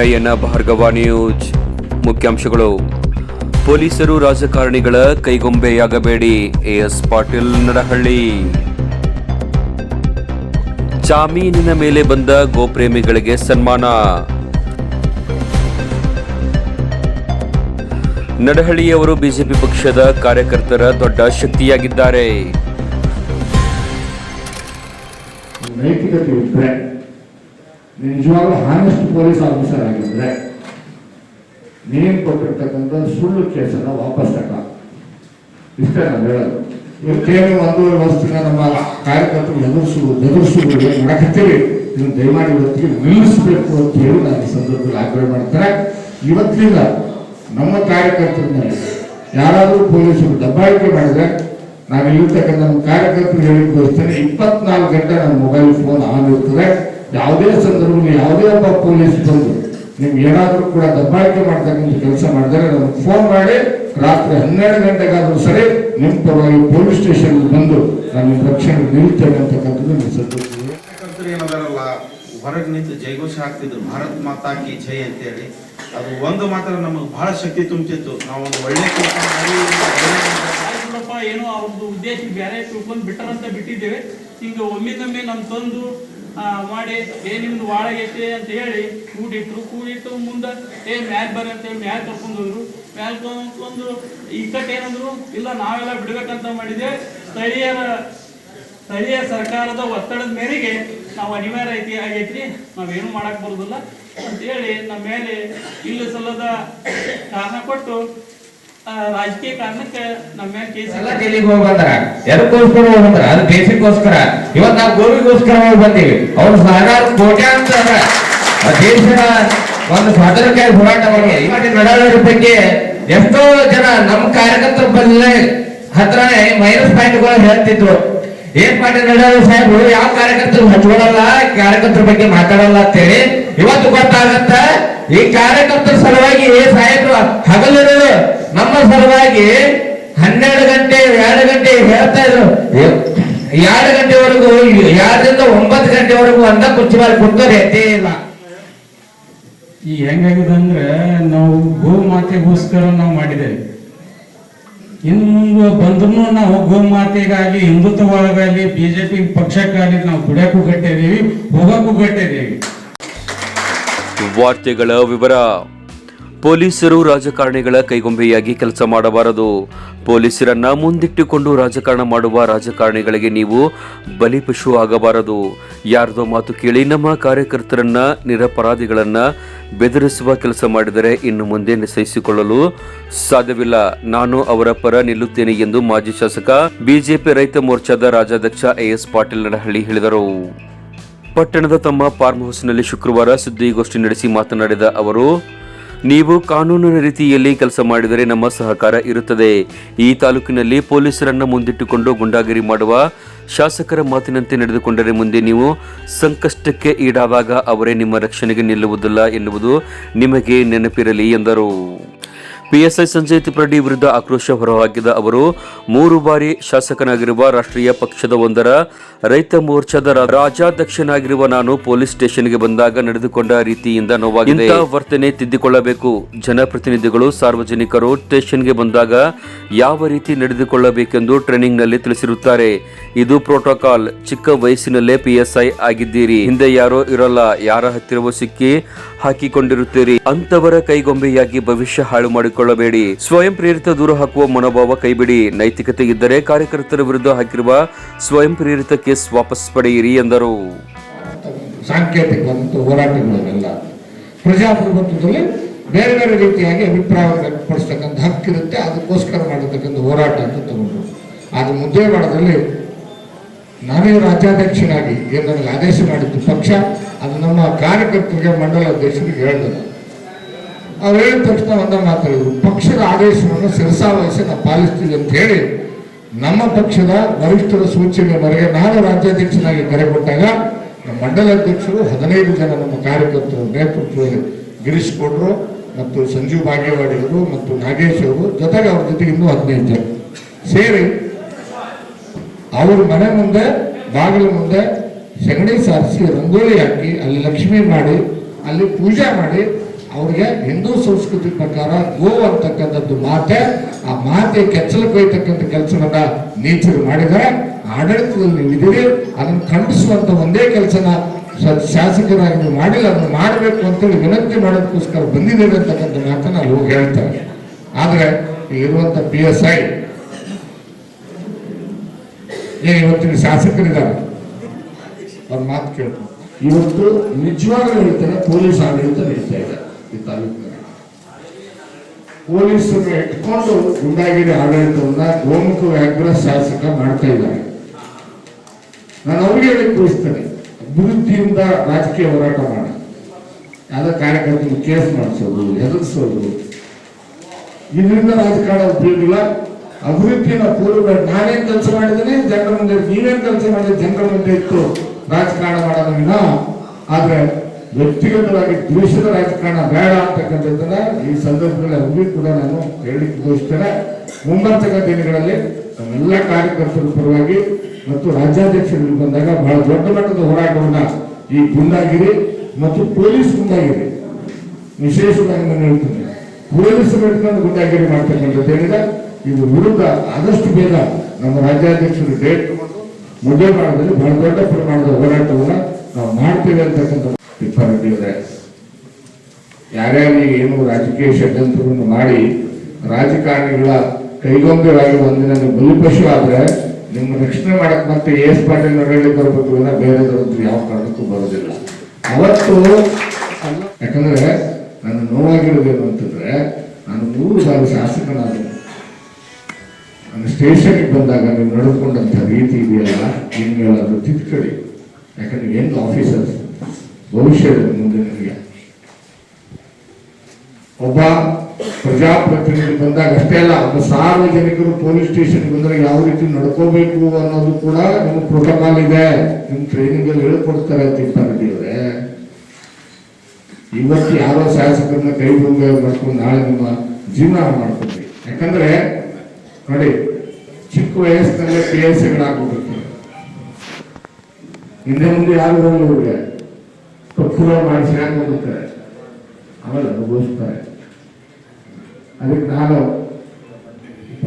ನಯನ Bhargava news. ಮುಖ್ಯಾಂಶಗಳು. ಪೊಲೀಸರು ರಾಜಕಾರಣಿಗಳ ಕೈಗೊಂಬೆಯಾಗಬೇಡಿ. ಎಎಸ್ ಪಾಟೀಲ್ ನಡಹಳ್ಳಿ ಜಾಮೀನಿನ ಮೇಲೆ ಬಂದ ಗೋಪ್ರೇಮಿಗಳಿಗೆ ಸನ್ಮಾನ. ನಡಹಳ್ಳಿಯವರು ಬಿಜೆಪಿ ಪಕ್ಷದ ಕಾರ್ಯಕರ್ತರ ದೊಡ್ಡ ಶಕ್ತಿಯಾಗಿದ್ದಾರೆ. ನೈತಿಕತೆ ನಿಜವಾಗ್ಲೂ ಹಾನೆಸ್ಟ್ ಪೊಲೀಸ್ ಆಫೀಸರ್ ಆಗಿದ್ರೆ ನೇಮ್ ಕೊಟ್ಟಿರ್ತಕ್ಕಂಥ ಸುಳ್ಳು ಕೇಸನ್ನ ವಾಪಸ್ ತಕ್ಕ ಇಷ್ಟೇ ನಾನು ಹೇಳೋದು. ಕೇವಲ ಒಂದೂವರೆ ವರ್ಷದಿಂದ ನಮ್ಮ ಕಾರ್ಯಕರ್ತರು ಎದುರಿಸು ಎದುರಿಸುವುದು ಮಾಡಕತ್ತೀವಿ ಇದನ್ನು ದಯಮಾಡಿ ಇವತ್ತಿಗೆ ನಿಲ್ಲಿಸಬೇಕು ಅಂತ ಹೇಳಿ ನಾನು ಈ ಸಂದರ್ಭದಲ್ಲಿ ಆಗ್ರಹ ಮಾಡ್ತಾರೆ ಇವತ್ತಿನಿಂದ ನಮ್ಮ ಕಾರ್ಯಕರ್ತರ ಯಾರಾದರೂ ಪೊಲೀಸರು ದಬ್ಬಾಳಿಕೆ ಮಾಡಿದ್ರೆ ನಾನು ಇರ್ತಕ್ಕಂಥ ನಮ್ಮ ಕಾರ್ಯಕರ್ತರು ಹೇಳಿ ಬಯಸ್ತೇನೆ ಇಪ್ಪತ್ನಾಲ್ಕು ಗಂಟೆ ನನ್ನ ಮೊಬೈಲ್ ಫೋನ್ ಆನ್ ಇರ್ತದೆ. ಯಾವುದೇ ಸಂದರ್ಭದಲ್ಲಿ ಯಾವುದೇ ಒಬ್ಬ ಪೊಲೀಸ್ ಬಂದು ನಿಮ್ಗೆ ಏನಾದರೂ ಕೂಡ ದಬ್ಬಾಳಿಕೆ ಮಾಡ್ತಕ್ಕಂಥ ಕೆಲಸ ಮಾಡಿದರೆ ನಮ್ಗೆ ಫೋನ್ ಮಾಡಿ ರಾತ್ರಿ ಹನ್ನೆರಡು ಗಂಟೆಗಾದರೂ ಸರಿ ನಿಮ್ಮ ಪರವಾಗಿ ಪೊಲೀಸ್ ಸ್ಟೇಷನ್ ಬಂದು ನಾನು ನಿಮ್ಮ ರಕ್ಷಣೆ ನಿಲ್ತೇನೆ ಅಂತಕ್ಕಂಥದ್ದು ನಿಮ್ಮ ಸಂತೋಷ. ಕಾರ್ಯಕರ್ತರು ಏನದಾರಲ್ಲ ಹೊರಗೆ ನಿಂತು ಜೈಘೋಷ ಹಾಕ್ತಿದ್ರು. ಭಾರತ್ ಮಾತಾ ಕಿ ಜೈ ಅಂತೇಳಿ. ಅದು ಒಂದು ಮಾತ್ರ ನಮಗೆ ಬಹಳ ಶಕ್ತಿ ತುಂಬಿತ್ತು ನಾವು ಒಂದು ಒಳ್ಳೆ ಕೆಲಸ ಮಾಡಿ ಏನೋ ಅವ್ರದ್ದು ಉದ್ದೇಶ ಬೇರೆ ತಿಳ್ಕೊಂಡು ಬಿಟ್ಟರಂತ ಬಿಟ್ಟಿದ್ದೇವೆ. ಹಿಂಗೆ ಒಮ್ಮಿಂದೊಮ್ಮೆ ನಮ್ಮ ತಂದು ಮಾಡಿ, ಏ, ನಿಮ್ದು ವಾಳಗೈತೆ ಅಂತ ಹೇಳಿ ಕೂಡಿಟ್ರು, ಕೂಡಿಟ್ಟು ಮುಂದೆ, ಏ, ಮ್ಯಾಲ್ ಬರಂತೆ ಮ್ಯಾಲ್ ಕರ್ಕೊಂಡ್ರು ಮ್ಯಾಲ್ ಕರ್ಕೊಂಡು ಏನಂದ್ರು, ಇಲ್ಲ, ನಾವೆಲ್ಲ ಬಿಡ್ಬೇಕಂತ ಮಾಡಿದೆ. ಸ್ಥಳೀಯರ, ಸ್ಥಳೀಯ ಸರ್ಕಾರದ ಒತ್ತಡದ ಮೇರೆಗೆ ನಾವು ಅನಿವಾರ್ಯ ಐತಿ ಆಗೈತ್ರಿ. ನಾವೇನು ಮಾಡಕ್ ಬರೋದಿಲ್ಲ. ಅಂತೇಳಿ ನಮ್ಮ ಮೇಲೆ ಇಲ್ಲಿ ಸಲ್ಲದ ಕಾರಣ ಕೊಟ್ಟು ರಾಜಕೀಯ ಕಾರಣಕ್ಕೆ ನಮ್ಮ ಕೇಸ್ ಎಲ್ಲ ಜೈಲಿಗೆ ಹೋಗಿ ಬಂದ್ರ. ಎದಕ್ಕೋಸ್ಕರ ಹೋಗಿ ಬಂದ್ರ. ಅದು ದೇಶಕ್ಕೋಸ್ಕರ. ಇವತ್ ನಾವು ಗೋವಿಗೋಸ್ಕರ ಹೋಗಿ ಬಂದೀವಿ. ಅವ್ರು ಸಾವಿರಾರು ಕೋಟ್ಯಾಂತರ ದೇಶದ ಒಂದು ಸ್ವಾತಂತ್ರ್ಯಕ್ಕಾಗಿ ಹೋರಾಟ ಮಾಡಿ ಇವಾಗ ನಡಾವಳಿ ಬಗ್ಗೆ ಎಷ್ಟೋ ಜನ ನಮ್ಮ ಕಾರ್ಯಕರ್ತರ ಬಂದಿಲ್ಲ ಹತ್ರನೇ ಮೈನಸ್ ಪಾಯಿಂಟ್ಗಳು ಹೇಳ್ತಿದ್ರು. ಏನ್ ಮಾಡಿ ನಡಾವಳಿ ಸಾಹೇಬರು? ಯಾವ ಕಾರ್ಯಕರ್ತರು? ಹಚ್ಕೊಳಲ್ಲ ಕಾರ್ಯಕರ್ತರ ಬಗ್ಗೆ ಮಾತಾಡಲ್ಲ ಅಂತೇಳಿ. ಇವತ್ತು ಗೊತ್ತಾಗತ್ತ. ಈ ಕಾರ್ಯಕರ್ತರ ಸಲುವಾಗಿ ಸಾಹೇಬರು, ಹಗಲಿರುಳು ನಮ್ಮ ಸಲುವಾಗಿ ಹನ್ನೆರಡು ಗಂಟೆ, ಎರಡು ಗಂಟೆ ಹೇಳ್ತಾ ಇದ್ರು. ಎರಡು ಗಂಟೆವರೆಗೂ, ಎರಡರಿಂದ ಒಂಬತ್ತು ಗಂಟೆವರೆಗೂ ಅಂದ ಕುರ್ಚಿ ಮಾಡಿ ಕೂತ್ಕೊಂಡು ಎದ್ದೇ ಇಲ್ಲ. ಈ ಹೆಂಗಾಗಿದೆ ಅಂದ್ರೆ ನಾವು ಗೋ ಮಾತೆಗೋಸ್ಕರ ನಾವು ಮಾಡಿದ್ದೇವೆ. ಇನ್ನು ಮುಂದೆ ಬಂದ್ರು ನಾವು ಗೋ ಮಾತೆಗಾಗಿ ಹಿಂದುತ್ವವಾಗಲಿ ಬಿಜೆಪಿ ಪಕ್ಷಕ್ಕಾಗಲಿ ನಾವು ದುಡಿಯಕ್ಕೂ ಕಟ್ಟಿದ್ದೀವಿ ಹೋಗಕ್ಕೂ ಗಟ್ಟಿದ್ದೀವಿ. ವಾರ್ತೆಗಳ ವಿವರ. ಪೊಲೀಸರು ರಾಜಕಾರಣಿಗಳ ಕೈಗೊಂಬೆಯಾಗಿ ಕೆಲಸ ಮಾಡಬಾರದು. ಪೊಲೀಸರನ್ನ ಮುಂದಿಟ್ಟುಕೊಂಡು ರಾಜಕಾರಣ ಮಾಡುವ ರಾಜಕಾರಣಿಗಳಿಗೆ ನೀವು ಬಲಿಪಶು ಆಗಬಾರದು. ಯಾರದೋ ಮಾತು ಕೇಳಿ ನಮ್ಮ ಕಾರ್ಯಕರ್ತರನ್ನ, ನಿರಪರಾಧಿಗಳನ್ನ ಬೆದರಿಸುವ ಕೆಲಸ ಮಾಡಿದರೆ ಇನ್ನು ಮುಂದೆ ನಿಶ್ಚಯಿಸಿಕೊಳ್ಳಲು ಸಾಧ್ಯವಿಲ್ಲ. ನಾನು ಅವರ ಪರ ನಿಲ್ಲುತ್ತೇನೆ ಎಂದು ಮಾಜಿ ಶಾಸಕ, ಬಿಜೆಪಿ ರೈತ ಮೋರ್ಚಾದ ರಾಜ್ಯಾಧ್ಯಕ್ಷ ಎಎಸ್ ಪಾಟೀಲ್ ನಡಹಳ್ಳಿ ಹೇಳಿದರು. ಪಟ್ಟಣದ ತಮ್ಮ ಫಾರ್ಮ್ ಹೌಸ್ನಲ್ಲಿ ಶುಕ್ರವಾರ ಸುದ್ದಿಗೋಷ್ಠಿ ನಡೆಸಿ ಮಾತನಾಡಿದ ಅವರು, ನೀವು ಕಾನೂನಿನ ರೀತಿಯಲ್ಲಿ ಕೆಲಸ ಮಾಡಿದರೆ ನಮ್ಮ ಸಹಕಾರ ಇರುತ್ತದೆ. ಈ ತಾಲೂಕಿನಲ್ಲಿ ಪೊಲೀಸರನ್ನು ಮುಂದಿಟ್ಟುಕೊಂಡು ಗುಂಡಾಗಿರಿ ಮಾಡುವ ಶಾಸಕರ ಮಾತಿನಂತೆ ನಡೆದುಕೊಂಡರೆ ಮುಂದೆ ನೀವು ಸಂಕಷ್ಟಕ್ಕೆ ಈಡಾದಾಗ ಅವರೇ ನಿಮ್ಮ ರಕ್ಷಣೆಗೆ ನಿಲ್ಲುವುದಿಲ್ಲ ಎನ್ನುವುದು ನಿಮಗೆ ನೆನಪಿರಲಿ, ಎಂದರು. ಪಿಎಸ್ಐ ಸಂಜಯ್ ತಿಪ್ರಡಿ ವಿರುದ್ಧ ಆಕ್ರೋಶ ಹೊರಹಾಕಿದ ಅವರು, ಮೂರು ಬಾರಿ ಶಾಸಕನಾಗಿರುವ ರಾಷ್ಟ್ರೀಯ ಪಕ್ಷದ ಒಂದರ ರೈತ ಮೋರ್ಚಾದ ರಾಜಾಧ್ಯಕ್ಷನಾಗಿರುವ ನಾನು ಪೊಲೀಸ್ ಸ್ಟೇಷನ್ಗೆ ಬಂದಾಗ ನಡೆದುಕೊಂಡ ರೀತಿಯಿಂದ ನೋವಾಗಿದೆ. ವರ್ತನೆ ತಿದ್ದಿಕೊಳ್ಳಬೇಕು. ಜನಪ್ರತಿನಿಧಿಗಳು, ಸಾರ್ವಜನಿಕರು ಸ್ಟೇಷನ್ಗೆ ಬಂದಾಗ ಯಾವ ರೀತಿ ನಡೆದುಕೊಳ್ಳಬೇಕೆಂದು ಟ್ರೈನಿಂಗ್ನಲ್ಲಿ ತಿಳಿಸಿರುತ್ತಾರೆ. ಇದು ಪ್ರೋಟೋಕಾಲ್. ಚಿಕ್ಕ ವಯಸ್ಸಿನಲ್ಲೇ ಪಿಎಸ್ಐ ಆಗಿದ್ದೀರಿ. ಹಿಂದೆ ಯಾರೋ ಇರಲ್ಲ. ಯಾರ ಹತ್ತಿರವೂ ಸಿಕ್ಕಿ ಹಾಕಿಕೊಂಡಿರುತ್ತೀರಿ. ಅಂತವರ ಕೈಗೊಂಬೆಯಾಗಿ ಭವಿಷ್ಯ ಹಾಳು ಮಾಡಿಕೊಳ್ಳಬೇಡಿ ಸ್ವಯಂ ಪ್ರೇರಿತ ದೂರ ಹಾಕುವ ಮನೋಭಾವ ಕೈಬಿಡಿ. ನೈತಿಕತೆ ಇದ್ದರೆ ಕಾರ್ಯಕರ್ತರ ವಿರುದ್ಧ ಹಾಕಿರುವ ಸ್ವಯಂ ಪ್ರೇರಿತ ಕೇಸ್ ವಾಪಸ್ ಪಡೆಯಿರಿ ಎಂದರು. ಪ್ರಜಾಪ್ರಭುತ್ವದಲ್ಲಿ ಬೇರೆ ಬೇರೆ ರೀತಿಯಾಗಿ ಅಭಿಪ್ರಾಯ ವ್ಯಕ್ತಪಡಿಸ್ತಕ್ಕಂಥ ಹಕ್ಕಿರುತ್ತೆ ಅದಕ್ಕೋಸ್ಕರ ಮಾಡಿರ್ತಕ್ಕಂಥ ಹೋರಾಟ ಅಂತ ತಗೊಂಡ್ರು. ಆದರೆ ಮುದ್ದೇವಾಡದಲ್ಲಿ ನಾನೇ ರಾಜ್ಯಾಧ್ಯಕ್ಷನಾಗಿ ಏನು ನನಗೆ ಆದೇಶ ಮಾಡಿದ್ದು ಪಕ್ಷ. ಅದು ನಮ್ಮ ಕಾರ್ಯಕರ್ತರಿಗೆ, ಮಂಡಲ ಅಧ್ಯಕ್ಷರಿಗೆ ಹೇಳಿದ್ರು ಅವ್ರು ಹೇಳಿದ ತಕ್ಷಣ ಒಂದ ಮಾತಾಡಿದ್ರು ಪಕ್ಷದ ಆದೇಶವನ್ನು ಶಿರಸಾವಹಿಸಿ ನಾವು ಪಾಲಿಸ್ತೀವಿ ಅಂತ ಹೇಳಿ ನಮ್ಮ ಪಕ್ಷದ ವರಿಷ್ಠರ ಸೂಚನೆ ಮೇರೆಗೆ ನಾನು ರಾಜ್ಯಾಧ್ಯಕ್ಷನಾಗಿ ಕರೆ ಕೊಟ್ಟಾಗ ನಮ್ಮ ಮಂಡಲ ಹದಿನೈದು ಜನ ನಮ್ಮ ಕಾರ್ಯಕರ್ತರು ನೇತೃತ್ವದಲ್ಲಿ ಗಿರೀಶ್ ಕೊಡ್ರು ಮತ್ತು ಸಂಜೀವ್ ಭಾಗ್ಯವಾಡಿಗರು ಮತ್ತು ನಾಗೇಶ್ ಅವರು, ಜೊತೆಗೆ ಅವ್ರ ಜೊತೆಗೆ ಇನ್ನೂ ಹದಿನೈದು ಜನ ಸೇರಿ ಅವ್ರ ಮನೆ ಮುಂದೆ, ಬಾಗಿಲ ಮುಂದೆ ಸಗಣಿ ಸಾರಿಸಿ, ರಂಗೋಲಿ ಹಾಕಿ ಅಲ್ಲಿ ಲಕ್ಷ್ಮಿ ಮಾಡಿ, ಅಲ್ಲಿ ಪೂಜೆ ಮಾಡಿ ಅವ್ರಿಗೆ ಹಿಂದೂ ಸಂಸ್ಕೃತಿ ಪ್ರಕಾರ ಗೋ ಅಂತಕ್ಕಂಥದ್ದು ಮಾತೆ, ಆ ಮಾತೆ ಕೆಚ್ಚಲು ಕೊಯ್ತಕ್ಕಂಥ ಕೆಲಸವನ್ನ ನೀಚರು ಮಾಡಿದರೆ ಆಡಳಿತದಲ್ಲಿ ನೀವು ಅದನ್ನು ಖಂಡಿಸುವಂತ ಒಂದೇ ಕೆಲಸನ ಶಾಸಕರಾಗಿ ನೀವು ಮಾಡಿಲ್ಲ, ಅದನ್ನು ಮಾಡಬೇಕು ಅಂತೇಳಿ ವಿನಂತಿ ಮಾಡೋದಕ್ಕೋಸ್ಕರ ಬಂದಿದ್ದೀರಿ ಅಂತಕ್ಕಂಥ ಮಾತನ್ನ ಅಲ್ಲಿ ಹೋಗಿ ಹೇಳ್ತಾರೆ. ಆದರೆ ಇರುವಂತ ಪಿ ಎಸ್ ಐ ಏನು ಇವತ್ತಿನ ಶಾಸಕರಿದ್ದಾರೆ? ಅವ್ರ ಮಾತು ಕೇಳ್ತಾರೆ ಇವತ್ತು ನಿಜವಾಗ್ಲೂ ಹೇಳ್ತಾರೆ, ಪೊಲೀಸ್ ಆಡಳಿತ ನಡೀತಾ ಇದೆ ಈ ತಾಲೂಕಿನಲ್ಲಿ. ಪೊಲೀಸರು ಇಟ್ಕೊಂಡು ಗುಂಡಾಗಿರಿ ಆಡಳಿತವನ್ನ ಗೋಮುಖ ವ್ಯಾಘ್ರ ಶಾಸಕ ಮಾಡ್ತಾ ಇದ್ದಾರೆ. ನಾನು ಅವ್ರಿಗೆ ಹೇಳಿ ತೋರಿಸ್ತೇನೆ ಅಭಿವೃದ್ಧಿಯಿಂದ ರಾಜಕೀಯ ಹೋರಾಟ ಮಾಡ. ಯಾವ್ದೋ ಕಾರ್ಯಕರ್ತರು ಕೇಸ್ ಮಾಡಿಸೋದು ಎದುರಿಸೋದು ಇದರಿಂದ ರಾಜಕಾರಣ ಉಪಯೋಗ ಇಲ್ಲ ಅಭಿವೃದ್ಧಿನ ಪೂರ್ವ ನಾನೇನ್ ಕೆಲಸ ಮಾಡಿದ್ದೀನಿ, ಜನರ ಮುಂದೆ ನೀವೇನ್ ಕೆಲಸ ಮಾಡಿದ್ರೆ ಜನರ ಮುಂದೆ ಇತ್ತು. ರಾಜಕಾರಣ ಮಾಡೋದು ಆದರೆ ಆದ್ರೆ ವ್ಯಕ್ತಿಗತವಾಗಿ ದ್ವೇಷದ ರಾಜಕಾರಣ ಬೇಡ ಅಂತಕ್ಕಂಥದ್ದನ್ನ ಈ ಸಂದರ್ಭದಲ್ಲಿ ಅವ್ರಿಗೂ ಕೂಡ ನಾನು ಹೇಳಲಿಕ್ಕೆ ಬಯಸ್ತೇನೆ ಮುಂಬರ್ತಕ್ಕ ದಿನಗಳಲ್ಲಿ ನಮ್ಮೆಲ್ಲ ಕಾರ್ಯಕರ್ತರ ಪರವಾಗಿ ಮತ್ತು ರಾಜ್ಯಾಧ್ಯಕ್ಷರಿಗೆ ಬಂದಾಗ ಬಹಳ ದೊಡ್ಡ ಮಟ್ಟದ ಹೋರಾಟವನ್ನ ಈ ಗುಂಡಾಗಿರಿ ಮತ್ತು ಪೊಲೀಸ್ ಗುಂಡಾಗಿರಿ, ವಿಶೇಷವಾಗಿ ನಾನು ಹೇಳ್ತೀನಿ, ಪೊಲೀಸ್ ಇಟ್ಕೊಂಡು ಗುಂಡಾಗಿರಿ ಮಾಡ್ತಕ್ಕಂಥದ್ದು ಇದು ವಿರುದ್ಧ ಆದಷ್ಟು ಬೇಗ ನಮ್ಮ ರಾಜ್ಯಾಧ್ಯಕ್ಷರು ಡೇಟ್ ತಗೊಂಡು ಮಾಡೋದ್ರಲ್ಲಿ ಬಹಳ ದೊಡ್ಡ ಪ್ರಮಾಣದ ಹೋರಾಟವನ್ನ ನಾವು ಮಾಡ್ತೇವೆ ಅಂತಕ್ಕಂಥ ಟಿಪ್ಪರಟ್ಟಿದೆ ಯಾರ್ಯಾರು ಏನು ರಾಜಕೀಯ ಷಡ್ಯಂತ್ರವನ್ನು ಮಾಡಿ ರಾಜಕಾರಣಿಗಳ ಕೈಗೊಂಬೆಯಾಗಿ ಒಂದಿನ ನೀವು ಬಲಿಪಶು ಆದ್ರೆ ನಿಮ್ಮ ರಕ್ಷಣೆ ಮಾಡಕ್ ಮತ್ತೆ ಎಸ್ ಪಾಟೀಲ್ ನಡೆಯಲ್ಲಿ ಬರಬೇಕು ವಿನ ಬೇರೆದವ್ರದ್ದು ಯಾವ ಕಾರಣಕ್ಕೂ ಬರೋದಿಲ್ಲ ಅವತ್ತು ಯಾಕಂದ್ರೆ ನನ್ನ ನೋವಾಗಿರೋದೇನು ಅಂತಂದ್ರೆ ನಾನು ಮೂರು ಸಾವಿರ ಶಾಸಕನಾದ ನನ್ನ ಸ್ಟೇಷನ್ಗೆ ಬಂದಾಗ ನೀವು ನಡೆದುಕೊಂಡಂಥ ರೀತಿ ಇದೆಯಲ್ಲ, ಏನು ಅದು ತಿದ್ಕೊಳ್ಳಿ. ಯಾಕಂದ್ರೆ ಏನು ಆಫೀಸರ್ಸ್ ಭವಿಷ್ಯ ಮುಂದಿನ ಒಬ್ಬ ಪ್ರಜಾಪ್ರತಿನಿಧಿ ಬಂದಾಗ ಅಷ್ಟೇ ಅಲ್ಲ, ಒಬ್ಬ ಸಾರ್ವಜನಿಕರು ಪೊಲೀಸ್ ಸ್ಟೇಷನ್ ಬಂದ್ರೆ ಯಾವ ರೀತಿ ನಡ್ಕೋಬೇಕು ಅನ್ನೋದು ಕೂಡ ನಿಮ್ಮ ಪ್ರೋಟೋಕಾಲ್ ಇದೆ. ನಿಮ್ ಟ್ರೈನಿಂಗ್ ಅಲ್ಲಿ ಹೇಳ್ಕೊಡ್ತಾರೆ ಅವರೇ. ಇವತ್ತು ಯಾರೋ ಶಾಸಕರನ್ನ ಕೈ ಬಂದು ಮಾಡ್ಕೊಂಡು ನಾಳೆ ನಿಮ್ಮ ಜೀವನ ಮಾಡ್ಕೊಂಡ್ರಿ ಯಾಕಂದ್ರೆ, ನೋಡಿ, ಚಿಕ್ಕ ವಯಸ್ಸಿನಲ್ಲೇ ಪಿ ಎಸ್ ಎಗಳಾಗ್ಬಿಟ್ಟಿರ್ತಾರೆ ಹಿಂದೆ ಮುಂದೆ ಯಾರು ಬರಲ್ಲ ಇವ್ರಿಗೆ ತಪ್ಪುಗಳು ಮಾಡಿಸಿ ಹೋಗುತ್ತಾರೆ ಆಮೇಲೆ ಅನುಭವಿಸ್ತಾರೆ. ಅದಕ್ಕೆ ನಾನು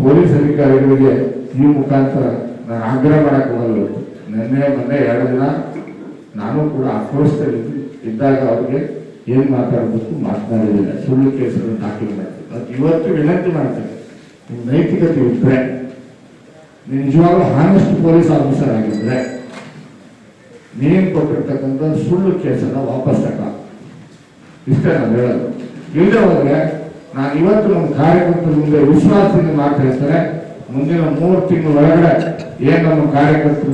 ಪೊಲೀಸ್ ಅಧಿಕಾರಿಗಳಿಗೆ ಈ ಮುಖಾಂತರ ನಾನು ಆಗ್ರಹ ಮಾಡಕ್ಕೆ ಹೋಗಲ್ಲ. ಇವತ್ತು. ನಿನ್ನೆ, ಮೊನ್ನೆ ಎರಡು ದಿನ ನಾನು ಕೂಡ ಆಕ್ರೋಶದಲ್ಲಿ ಇದ್ದಾಗ ಅವ್ರಿಗೆ ಏನು ಮಾತಾಡಬೇಕು ಮಾತನಾಡಿಲ್ಲ ಸುಳ್ಳು ಕೇಸನ್ನು ದಾಖಲು ಮಾಡ್ತೀನಿ. ಅದಕ್ಕೆ ಇವತ್ತು ವಿನಂತಿ ಮಾಡ್ತೇನೆ. ನಿಮ್ಮ ನೈತಿಕತೆ ನೀನ್ ನಿಜವಾಗ್ಲೂ ಹಾನೆಸ್ಟ್ ಪೊಲೀಸ್ ಆಫೀಸರ್ ಆಗಿದ್ರೆ ನೀನ್ ಕೊಟ್ಟಿರ್ತಕ್ಕಂಥ ಸುಳ್ಳು ಕೇಸನ್ನ ವಾಪಸ್ ತಗ. ಇಷ್ಟೇ ನಾನು ಹೇಳೋದು. ಇಲ್ಲದೆ ಹೋದ್ರೆ ನಾನು ಇವತ್ತು ನಮ್ಮ ಕಾರ್ಯಕರ್ತರ ಮುಂದೆ ವಿಶ್ವಾಸದಿಂದ ಮಾಡ್ತಾ ಹೇಳ್ತಾರೆ ಮುಂದಿನ ಮೂರು ತಿಂಗಳ ಒಳಗಡೆ ಏನ್ ನಮ್ಮ ಕಾರ್ಯಕರ್ತರ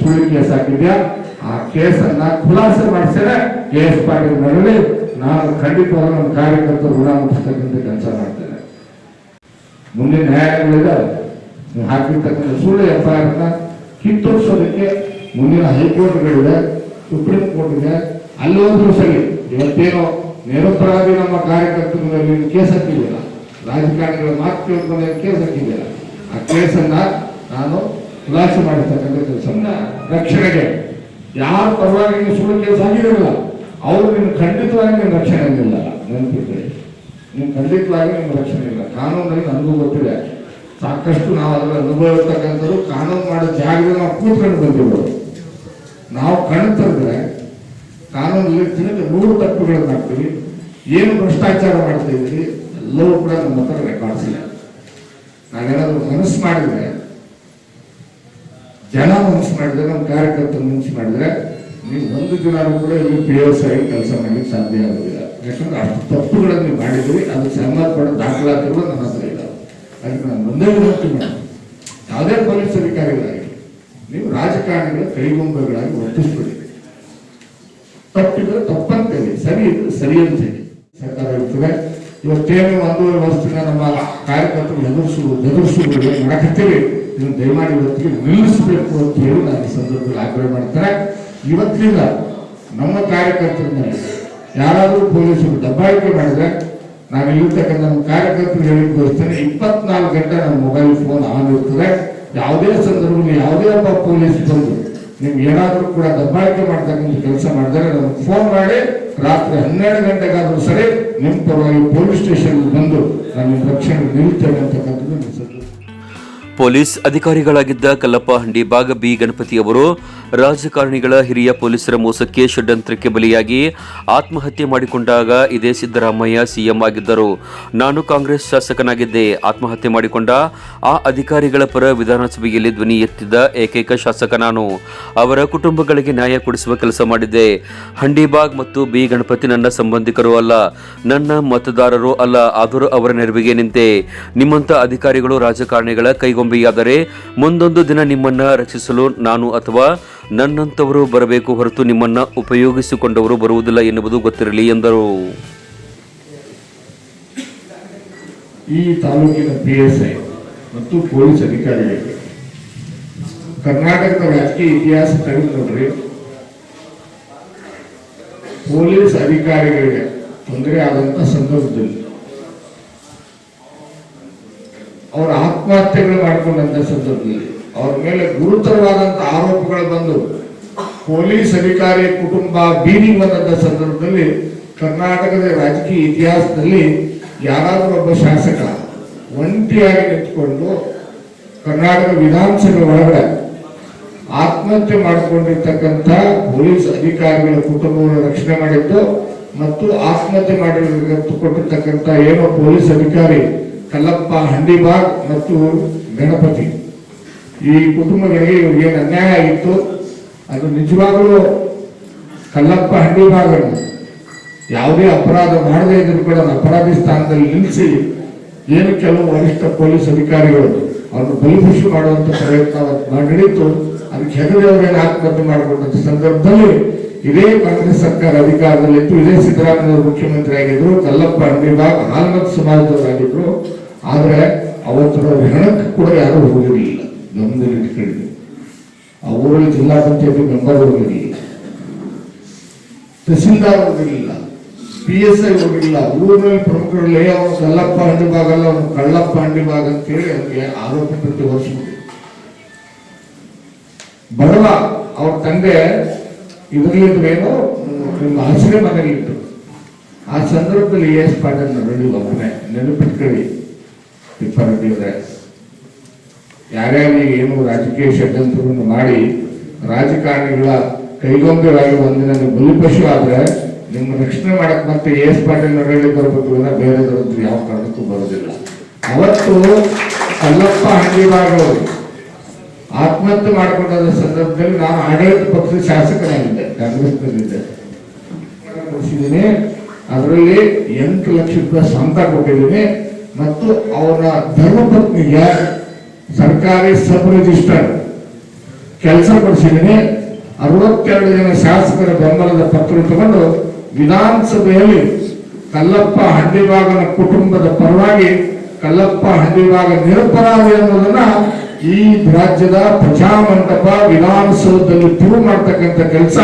ಸುಳ್ಳು ಕೇಸ್ ಹಾಕಿದ್ಯಾ? ಆ ಕೇಸನ್ನ ಖುಲಾಸೆ ಮಾಡಿಸಿದ್ರೆ ಕೇಸ್ ಎಸ್ ಪಾಟೀಲ್ ನಾನು ಖಂಡಿತವಾಗಿ ನಮ್ಮ ಕಾರ್ಯಕರ್ತರು ಋಣ ಮುಟ್ಟಿಸ್ತಕ್ಕಂಥ ಕೆಲಸ ಮಾಡ್ತೇನೆ. ಮುಂದಿನ ನ್ಯಾಯಾಲಯಗಳಿದಾವೆ. ನೀವು ಹಾಕಿರ್ತಕ್ಕಂಥ ಸುಳ್ಳು ಎಫ್ ಐ ಆರ್ನ ಕಿತ್ತೋರ್ಸೋದಕ್ಕೆ ಮುಂದಿನ ಹೈಕೋರ್ಟ್ಗಳಿದೆ, ಸುಪ್ರೀಂ ಕೋರ್ಟ್ ಇದೆ ಅಲ್ಲಿ ಹೋದ್ರು ಸರಿ, ಇವತ್ತೇನೋ ನಿರಪರಾಧಿ ನಮ್ಮ ಕಾರ್ಯಕರ್ತರ ಕೇಸ್ ಹಾಕಿದ್ದೀರ? ರಾಜಕಾರಣಿಗಳ ಮಾತು ಕೇಸ್ ಹಾಕಿದ್ದೀರ? ಆ ಕೇಸನ್ನ ನಾನು ಖುಲಾಸೆ ಮಾಡಿರ್ತಕ್ಕಂಥ ಕೆಲಸವನ್ನ ರಕ್ಷಣೆಗೆ. ಯಾರ ಪರವಾಗಿ ನೀವು ಸುಳ್ಳು ಕೇಸ್ ಆಗಿರಲಿಲ್ಲ ಅವರು ನಿನ್ನ ಖಂಡಿತವಾಗಿ ನಿಮ್ಮ ರಕ್ಷಣೆ ಇಲ್ಲ ನೆನಪಿದ್ರೆ? ನಿಮ್ಮ ಖಂಡಿತವಾಗಿ ನಿಮ್ಮ ರಕ್ಷಣೆ ಇಲ್ಲ. ಕಾನೂನಲ್ಲಿ ನನಗೂ ಗೊತ್ತಿದೆ. ಸಾಕಷ್ಟು ನಾವು ಅದರ ಅನುಭವ ಇರ್ತಕ್ಕಂಥದ್ದು ಕಾನೂನು ಮಾಡೋ ಜಾಗದಲ್ಲಿ ನಾವು ಕೂತ್ಕೊಂಡು ಬಂದಿರೋದು ನಾವು ಕಣ್ಣು ಕಾನೂನಲ್ಲಿ ದಿನಕ್ಕೆ ನೂರು ತಪ್ಪುಗಳನ್ನು ಹಾಕ್ತೀವಿ. ಏನು ಭ್ರಷ್ಟಾಚಾರ ಮಾಡ್ತಾ ಇದ್ದೀವಿ ಎಲ್ಲವೂ ಕೂಡ ನಮ್ಮ ಹತ್ರ ರೆಕಾರ್ಡ್ಸ್ ಇಲ್ಲ. ನಾವೇನಾದ್ರೂ ಮನಸ್ಸು ಮಾಡಿದ್ರೆ, ಜನ ಮನಸ್ಸು ಮಾಡಿದ್ರೆ, ನಮ್ಮ ಕಾರ್ಯಕರ್ತರು ಮನಸ್ಸು ಮಾಡಿದ್ರೆ, ನೀವು ಒಂದು ದಿನ ಕೂಡ ಇಲ್ಲಿ ಪಿ ಎಸ್ ಆಗಿ ಕೆಲಸ ಮಾಡಲಿಕ್ಕೆ ಸಾಧ್ಯ ಆಗೋದಿಲ್ಲ. ಯಾಕಂದ್ರೆ ಅಷ್ಟು ತಪ್ಪುಗಳನ್ನು ನೀವು ಅದು ಅದಕ್ಕೆ ಸಂಬಂಧಪಟ್ಟ ದಾಖಲಾತಿಗಳು ನನ್ನ ಹತ್ರ ಇಲ್ಲ ಅದಕ್ಕೆ ನಾನು ಒಂದೇ ವಿನಂತಿ ಮಾಡಿ ಯಾವುದೇ ಪೊಲೀಸ್ ಅಧಿಕಾರಿಗಳಾಗಿ ನೀವು ರಾಜಕಾರಣಿಗಳ ಕೈಗೊಂಬೆಗಳಾಗಿ ವರ್ತಿಸ್ಬಿಡಿ ತಪ್ಪಿದ್ರೆ ತಪ್ಪಂತೇಳಿ, ಸರಿ ಇದ್ರೆ ಸರಿ ಅಂತ ಹೇಳಿ. ಸರ್ಕಾರ ಇರ್ತದೆ. ಇವತ್ತೇನು ಒಂದೂವರೆ ವರ್ಷದಿಂದ ನಮ್ಮ ಕಾರ್ಯಕರ್ತರು ಎದುರಿಸುವುದು ಬೆದರಿಸುವುದು ಮಾಡಕತ್ತೀವಿ ಇದನ್ನು ದಯಮಾಡಿ ಇವತ್ತಿಗೆ ನಿಲ್ಲಿಸಬೇಕು ಅಂತ ಹೇಳಿ ನಾನು ಈ ಸಂದರ್ಭದಲ್ಲಿ ಆಗ್ರಹ ಮಾಡ್ತಾರೆ ಇವತ್ತಿನಿಂದ ನಮ್ಮ ಕಾರ್ಯಕರ್ತರ ಯಾರಾದರೂ ಪೊಲೀಸರು ದಬ್ಬಾಳಿಕೆ ಮಾಡಿದ್ರೆ ನಾನು ಇಲ್ಲಿರ್ತಕ್ಕಂಥ ನಮ್ಮ ಕಾರ್ಯಕರ್ತರು ಹೇಳಿ ತೋರಿಸ್ತೇನೆ ಇಪ್ಪತ್ನಾಲ್ಕು ಗಂಟೆ ನಮ್ಮ ಮೊಬೈಲ್ ಫೋನ್ ಆನ್ ಇರ್ತದೆ. ಯಾವುದೇ ಸಂದರ್ಭದಲ್ಲಿ ಯಾವುದೇ ಒಬ್ಬ ಪೊಲೀಸ್ ಬಂದು ನಿಮ್ಗೆ ಏನಾದರೂ ಕೂಡ ದಬ್ಬಾಳಿಕೆ ಮಾಡ್ತಕ್ಕಂಥ ಕೆಲಸ ಮಾಡಿದರೆ ನಮ್ಗೆ ಫೋನ್ ಮಾಡಿ ರಾತ್ರಿ ಹನ್ನೆರಡು ಗಂಟೆಗಾದರೂ ಸರಿ ನಿಮ್ಮ ಪರವಾಗಿ ಪೊಲೀಸ್ ಸ್ಟೇಷನ್ ಬಂದು ನಾನು ರಕ್ಷಣೆ ನಿಲ್ತೇವೆ ಅಂತಕ್ಕಂಥದ್ದು ನನ್ನ. ಪೊಲೀಸ್ ಅಧಿಕಾರಿಗಳಾಗಿದ್ದ ಕಲ್ಲಪ್ಪ ಭಾಗ ಬಿ ಗಣಪತಿ ಅವರು ರಾಜಕಾರಣಿಗಳ ಹಿರಿಯ ಪೊಲೀಸರ ಮೋಸಕ್ಕೆ ಷಡ್ಯಂತ್ರಕ್ಕೆ ಬಲಿಯಾಗಿ ಆತ್ಮಹತ್ಯೆ ಮಾಡಿಕೊಂಡಾಗ ಇದೇ ಸಿದ್ದರಾಮಯ್ಯ ಸಿಎಂ ಆಗಿದ್ದರು. ನಾನು ಕಾಂಗ್ರೆಸ್ ಶಾಸಕನಾಗಿದ್ದೆ. ಆತ್ಮಹತ್ಯೆ ಮಾಡಿಕೊಂಡ ಆ ಅಧಿಕಾರಿಗಳ ಪರ ವಿಧಾನಸಭೆಯಲ್ಲಿ ಧ್ವನಿ ಎತ್ತಿದ್ದ ಏಕೈಕ ಶಾಸಕ ನಾನು. ಅವರ ಕುಟುಂಬಗಳಿಗೆ ನ್ಯಾಯ ಕೊಡಿಸುವ ಕೆಲಸ ಮಾಡಿದ್ದೆ. ಹಂಡಿಬಾಗ್ ಮತ್ತು ಬಿ ಗಣಪತಿ ನನ್ನ ಸಂಬಂಧಿಕರು ಅಲ್ಲ. ನನ್ನ ಮತದಾರರು ಅಲ್ಲ. ಆದರೂ ಅವರ ನೆರವಿಗೆ ನಿಂತೆ. ನಿಮ್ಮಂತ ಅಧಿಕಾರಿಗಳು ರಾಜಕಾರಣಿಗಳ ಕೈಗೊಂಬೆಯಾದರೆ ಮುಂದೊಂದು ದಿನ ನಿಮ್ಮನ್ನ ರಕ್ಷಿಸಲು ನಾನು ಅಥವಾ ನನ್ನಂತವರು ಬರಬೇಕು ಹೊರತು ನಿಮ್ಮನ್ನ ಉಪಯೋಗಿಸಿಕೊಂಡವರು ಬರುವುದಿಲ್ಲ ಎನ್ನುವುದು ಗೊತ್ತಿರಲಿ ಎಂದರು. ಈ ತಾಲೂಕಿನ ಪಿ ಎಸ್ ಐ ಮತ್ತು ಪೊಲೀಸ್ ಅಧಿಕಾರಿಗಳಿಗೆ ಕರ್ನಾಟಕದ ರಾಜಕೀಯ ಇತಿಹಾಸ ತೆಗೆದು ನೋಡ್ರಿ ಪೊಲೀಸ್ ಅಧಿಕಾರಿಗಳಿಗೆ ತೊಂದರೆ ಆದಂತ ಸಂದರ್ಭದಲ್ಲಿ ಅವರ ಆತ್ಮಹತ್ಯೆಗಳು ಮಾಡಿಕೊಂಡಂತ ಸಂದರ್ಭದಲ್ಲಿ ಅವ್ರ ಮೇಲೆ ಗುರುತರವಾದಂತ ಆರೋಪಗಳು ಬಂದು ಪೊಲೀಸ್ ಅಧಿಕಾರಿ ಕುಟುಂಬ ಬೀದಿ ಬಂದಂತ ಸಂದರ್ಭದಲ್ಲಿ ಕರ್ನಾಟಕದ ರಾಜಕೀಯ ಇತಿಹಾಸದಲ್ಲಿ ಯಾರಾದರೂ ಒಬ್ಬ ಶಾಸಕ ಒಂಟಿಯಾಗಿ ನಿಂತ್ಕೊಂಡು ಕರ್ನಾಟಕ ವಿಧಾನಸಭೆ ಒಳಗಡೆ ಆತ್ಮಹತ್ಯೆ ಮಾಡಿಕೊಂಡಿರ್ತಕ್ಕಂಥ ಪೊಲೀಸ್ ಅಧಿಕಾರಿಗಳ ಕುಟುಂಬವನ್ನು ರಕ್ಷಣೆ ಮಾಡಿದ್ದು ಮತ್ತು ಆತ್ಮಹತ್ಯೆ ಮಾಡಿರ್ತಕ್ಕಂಥ ಏನೋ ಪೊಲೀಸ್ ಅಧಿಕಾರಿ ಕಲ್ಲಪ್ಪ ಹಂಡಿಬಾಗ್ ಮತ್ತು ಗಣಪತಿ. ಈ ಕುಟುಂಬಗಳಿಗೆ ಇವ್ರಿಗೆ ಅನ್ಯಾಯ ಆಗಿತ್ತು ಅದು ನಿಜವಾಗಲೂ ಕಲ್ಲಪ್ಪ ಹಂಡಿಬಾಗನ್ನು ಯಾವುದೇ ಅಪರಾಧ ಮಾಡದೇ ಇದ್ರು ಕೂಡ ಅಪರಾಧಿ ಸ್ಥಾನದಲ್ಲಿ ನಿಲ್ಲಿಸಿ ಏನು ಕೆಲವು ವರಿಷ್ಠ ಪೊಲೀಸ್ ಅಧಿಕಾರಿಗಳು ಅವ್ರನ್ನ ಬಲಿಪುಷಿ ಮಾಡುವಂತ ಪ್ರಯತ್ನ ನಡೀತು. ಅದಕ್ಕೆ ಹೆಗಡೆಯವರೇನು ಆತ್ಮಹತ್ಯೆ ಮಾಡಿಕೊಂಡಂತ ಸಂದರ್ಭದಲ್ಲಿ ಇದೇ ಕಾಂಗ್ರೆಸ್ ಸರ್ಕಾರ ಅಧಿಕಾರದಲ್ಲಿತ್ತು. ಇದೇ ಸಿದ್ದರಾಮಯ್ಯ ಮುಖ್ಯಮಂತ್ರಿ ಆಗಿದ್ರು ಕಲ್ಲಪ್ಪ ಹಂಡಿಬಾಗ್ ಹಾಲ್ಮತ್ ಸಮಾಜದವರಾಗಿದ್ರು ಆದ್ರೆ ಅವತ್ತು ಹೆಣಕ್ಕೆ ಕೂಡ ಯಾರು ಹೋಗಿರಲಿಲ್ಲ ಗಮನದಲ್ಲಿ ಇಟ್ಕೊಂಡು ಆ ಊರಲ್ಲಿ ಜಿಲ್ಲಾ ಪಂಚಾಯತಿ ಮೆಂಬರ್ ಹೋಗಿರಲಿಲ್ಲ ತಹಸೀಲ್ದಾರ್ ಹೋಗಿರಲಿಲ್ಲ ಪಿ ಎಸ್ ಐ ಹೋಗಿಲ್ಲ ಊರಿನಲ್ಲಿ ಪ್ರಮುಖರಲ್ಲಿ ಅವನು ಕಲ್ಲಪ್ಪ ಹಂಡಿಬಾಗ್ ಅಲ್ಲ ಅವನು ಕಳ್ಳಪ್ಪ ಹಂಡಿಬಾಗ್ ಅಂತೇಳಿ ಅವನಿಗೆ ಆರೋಪ ಪ್ರತಿ ವರ್ಷ ಬಡವ, ಅವ್ರ ತಂದೆ ಇದರಲ್ಲಿದ್ರೇನೋ ನಿಮ್ಮ ಹಸಿರೇ ಮನೆಯಲ್ಲಿತ್ತು ಆ ಸಂದರ್ಭದಲ್ಲಿ ಎಸ್ ಪಾಟೀಲ್ ನೋಡಿ ಒಬ್ಬನೇ. ನೆನಪಿಟ್ಕೊಳ್ಳಿ. ತಿಪ್ಪಾರೆಡ್ಡಿಯವರೇ ಯಾರ್ಯಾರು ಏನು ರಾಜಕೀಯ ಷಡ್ಯಂತ್ರವನ್ನು ಮಾಡಿ ರಾಜಕಾರಣಿಗಳ ಕೈಗೊಂಬೆಯಾಗಿ ಒಂದಿನ ಬಲಿಪಶು ಆದರೆ ನಿಮ್ಮ ರಕ್ಷಣೆ ಮಾಡಕ್ ಮತ್ತೆ ಎಸ್ ಪಾಟೀಲ್ ನಡಳಿ ಬರಬೇಕು ವಿನ ಬೇರೆದವ್ರದ್ದು ಯಾವ ಕಾರಣಕ್ಕೂ ಬರೋದಿಲ್ಲ. ಅವತ್ತು ಕಲ್ಲಪ್ಪ ಹಂಡಿಬಾಗ್ ಅವರು ಆತ್ಮಹತ್ಯೆ ಮಾಡಿಕೊಂಡ ಸಂದರ್ಭದಲ್ಲಿ ನಾನು ಆಡಳಿತ ಪಕ್ಷದ ಶಾಸಕನಾಗಿದ್ದೆ, ಕಾಂಗ್ರೆಸ್ನಲ್ಲಿದ್ದೆ. ಅದರಲ್ಲಿ ಎಂಟು ಲಕ್ಷ ರೂಪಾಯಿ ಸ್ವಂತ ಕೊಟ್ಟಿದ್ದೀನಿ. ಮತ್ತು ಅವರ ಧರ್ಮಪತ್ನಿಗೆ ಸರ್ಕಾರಿ ಸಬ್ ರಿಜಿಸ್ಟರ್. ಕೆಲಸ ಕೊಡಿಸಿದ್ದೀನಿ. ಅರವತ್ತೆರಡು ಜನ ಶಾಸಕರ ಬೆಂಬಲದ ಪತ್ರ ತಗೊಂಡು ವಿಧಾನಸಭೆಯಲ್ಲಿ ಕಲ್ಲಪ್ಪ ಹಂಡಿಬಾಗನ ಕುಟುಂಬದ ಪರವಾಗಿ ಕಲ್ಲಪ್ಪ ಹಂಡಿಬಾಗ ನಿರಪರಾಧಿ ಅನ್ನೋದನ್ನ ಈ ರಾಜ್ಯದ ಪ್ರಜಾಮಂಟಪ ವಿಧಾನಸೌಧದಲ್ಲಿ ಪ್ರೂವ್ ಮಾಡ್ತಕ್ಕಂಥ ಕೆಲಸ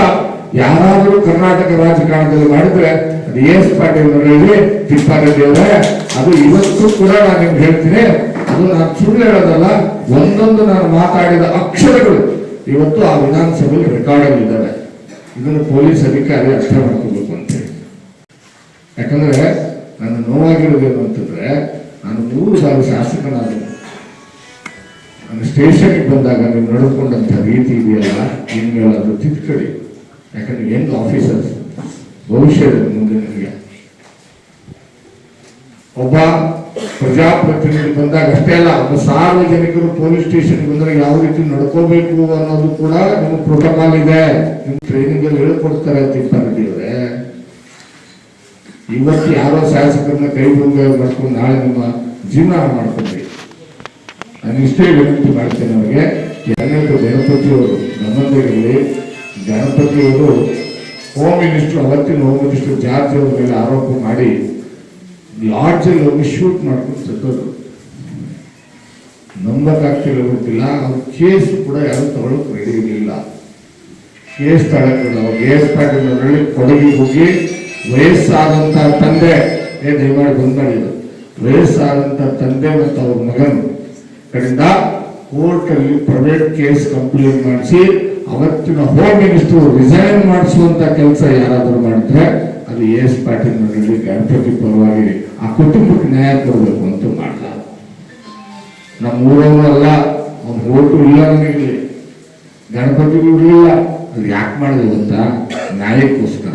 ಯಾರಾದರೂ ಕರ್ನಾಟಕ ರಾಜಕಾರಣದಲ್ಲಿ ಮಾಡಿದ್ರೆ ಅದು ಎಸ್ ಪಾಟೀಲ್ ಹೇಳಿ, ತಿಪ್ಪಾರೆಡ್ಡಿ ಅವರೇ, ಅದು ಇವತ್ತು ಕೂಡ ನಾನು ನಿಮ್ಗೆ ಹೇಳ್ತೀನಿ, ಅದು ನಾನು ಸುಳ್ಳು ಹೇಳೋದಲ್ಲ, ಒಂದೊಂದು ನಾನು ಮಾತಾಡಿದ ಅಕ್ಷರಗಳು ಇವತ್ತು ಆ ವಿಧಾನಸಭೆಯಲ್ಲಿ ರೆಕಾರ್ಡ್ ಇದ್ದಾವೆ. ಇದನ್ನು ಪೊಲೀಸ್ ಅಧಿಕಾರಿ ಅರ್ಥ ಮಾಡ್ಕೋಬೇಕು ಅಂತ ಹೇಳಿ. ಯಾಕಂದ್ರೆ ನನ್ನ ನೋವಾಗಿರೋದೇನು ಅಂತಂದ್ರೆ, ನಾನು ಮೂರು ಸಾವಿರ ಶಾಸಕನಾದ ನಾನು ಸ್ಟೇಷನ್ಗೆ ಬಂದಾಗ ನೀವು ನಡೆದುಕೊಂಡಂಥ ರೀತಿ ಇದೆಯಲ್ಲ ನಿಮ್ಗೆ ಅದು ತಿದ್ಕೊಳ್ಳಿ. ಯಾಕಂದ್ರೆ ಯಂಗ್ ಆಫೀಸರ್ಸ್ ಭವಿಷ್ಯ ಇದೆ ಮುಂದೆ ನಿಮಗೆ. ಒಬ್ಬ ಪ್ರಜಾಪ್ರತಿನಿಧಿ ಬಂದಾಗ ಅಷ್ಟೇ ಅಲ್ಲ ಒಬ್ಬ ಸಾರ್ವಜನಿಕರು ಪೊಲೀಸ್ ಸ್ಟೇಷನ್ ಬಂದಾಗ ಯಾವ ರೀತಿ ನಡ್ಕೋಬೇಕು ಅನ್ನೋದು ಕೂಡ ನಿಮ್ಮ ಪ್ರೋಟೋಕಾಲ್ ಇದೆ. ನಿಮ್ ಟ್ರೈನಿಂಗ್ ಅಲ್ಲಿ ಹೇಳ್ಕೊಡ್ತಾರೆ ಅಂತ ಅವರೇ ಇವತ್ತು ಯಾರೋ ಶಾಸಕರನ್ನ ಕೈ ಬಂದ ಮಾಡ್ಕೊಂಡು ನಾಳೆ ನಿಮ್ಮ ಜೀವನ ಮಾಡ್ಕೊಂಡ್ರಿ ನಾನು ಇಷ್ಟೇ ವಿನಂತಿ ಮಾಡ್ತೇನೆ ಅವರಿಗೆ ನಮ್ಮ ಗಣಪತಿ ಅವರು ನಮ್ಮಂದಿರಲ್ಲಿ ಗಣಪತಿ ಅವರು ಹೋಮ್ ಮಿನಿಸ್ಟರ್ ಅವತ್ತಿನ ಹೋಮ್ ಮಿನಿಸ್ಟರ್ ಜಾರ್ಜ್ ಅವ್ರ ಮೇಲೆ ಆರೋಪ ಮಾಡಿ ಲಾಡ್ಜಲ್ಲಿ ಹೋಗಿ ಶೂಟ್ ಮಾಡ್ಕೊಂಡು ಸತ್ತೋದು ನಂಬಕ್ಕಾಗ್ತಿಲ್ಲ, ಗೊತ್ತಿಲ್ಲ. ಅವ್ರ ಕೇಸ್ ಕೂಡ ಯಾರು ತಗೊಳಕ್ ರೆಡಿ ಇರಲಿಲ್ಲ. ಕೇಸ್ ತಗೊಳಕ್ಕಿಲ್ಲ ಅವ್ರು ಕೇಸ್ ಪಾಟೀಲ್ ಕೊಡಗಿ ಹೋಗಿ ವಯಸ್ಸಾದಂತ ತಂದೆ, ಏ, ದಯಮಾಡಿ ಬಂದ್ ವಯಸ್ಸಾದಂಥ ತಂದೆ ಮತ್ತು ಅವ್ರ ಮಗನ. ಕಡೆಯಿಂದ ಕೋರ್ಟ್ ಅಲ್ಲಿ ಪ್ರೈವೇಟ್ ಕೇಸ್ ಕಂಪ್ಲೇಂಟ್ ಮಾಡಿಸಿ ಅವತ್ತಿನ ಹೋಮ್ ಮಿನಿಸ್ಟರ್ ರಿಸೈನ್ ಮಾಡಿಸುವಂತ ಕೆಲಸ ಯಾರಾದರೂ ಮಾಡಿದ್ರೆ ಅದು ಎ ಎಸ್ ಪಾಟೀಲ್ ನಡಳಿ ಗಣಪತಿ ಪರವಾಗಿ ಆ ಕುಟುಂಬಕ್ಕೆ ನ್ಯಾಯ ಕೊಡಬೇಕು ಅಂತ ಮಾಡಲ್ಲ ನಮ್ಮ ಊರವರೆಲ್ಲ ಅವ್ನು ಓಟು ಇಲ್ಲ ನನಗೆ ಗಣಪತಿಗೂ ಇರಲಿಲ್ಲ ಅದು ಯಾಕೆ ಮಾಡಿದೆ ಅಂತ ನ್ಯಾಯಕ್ಕೋಸ್ಕರ.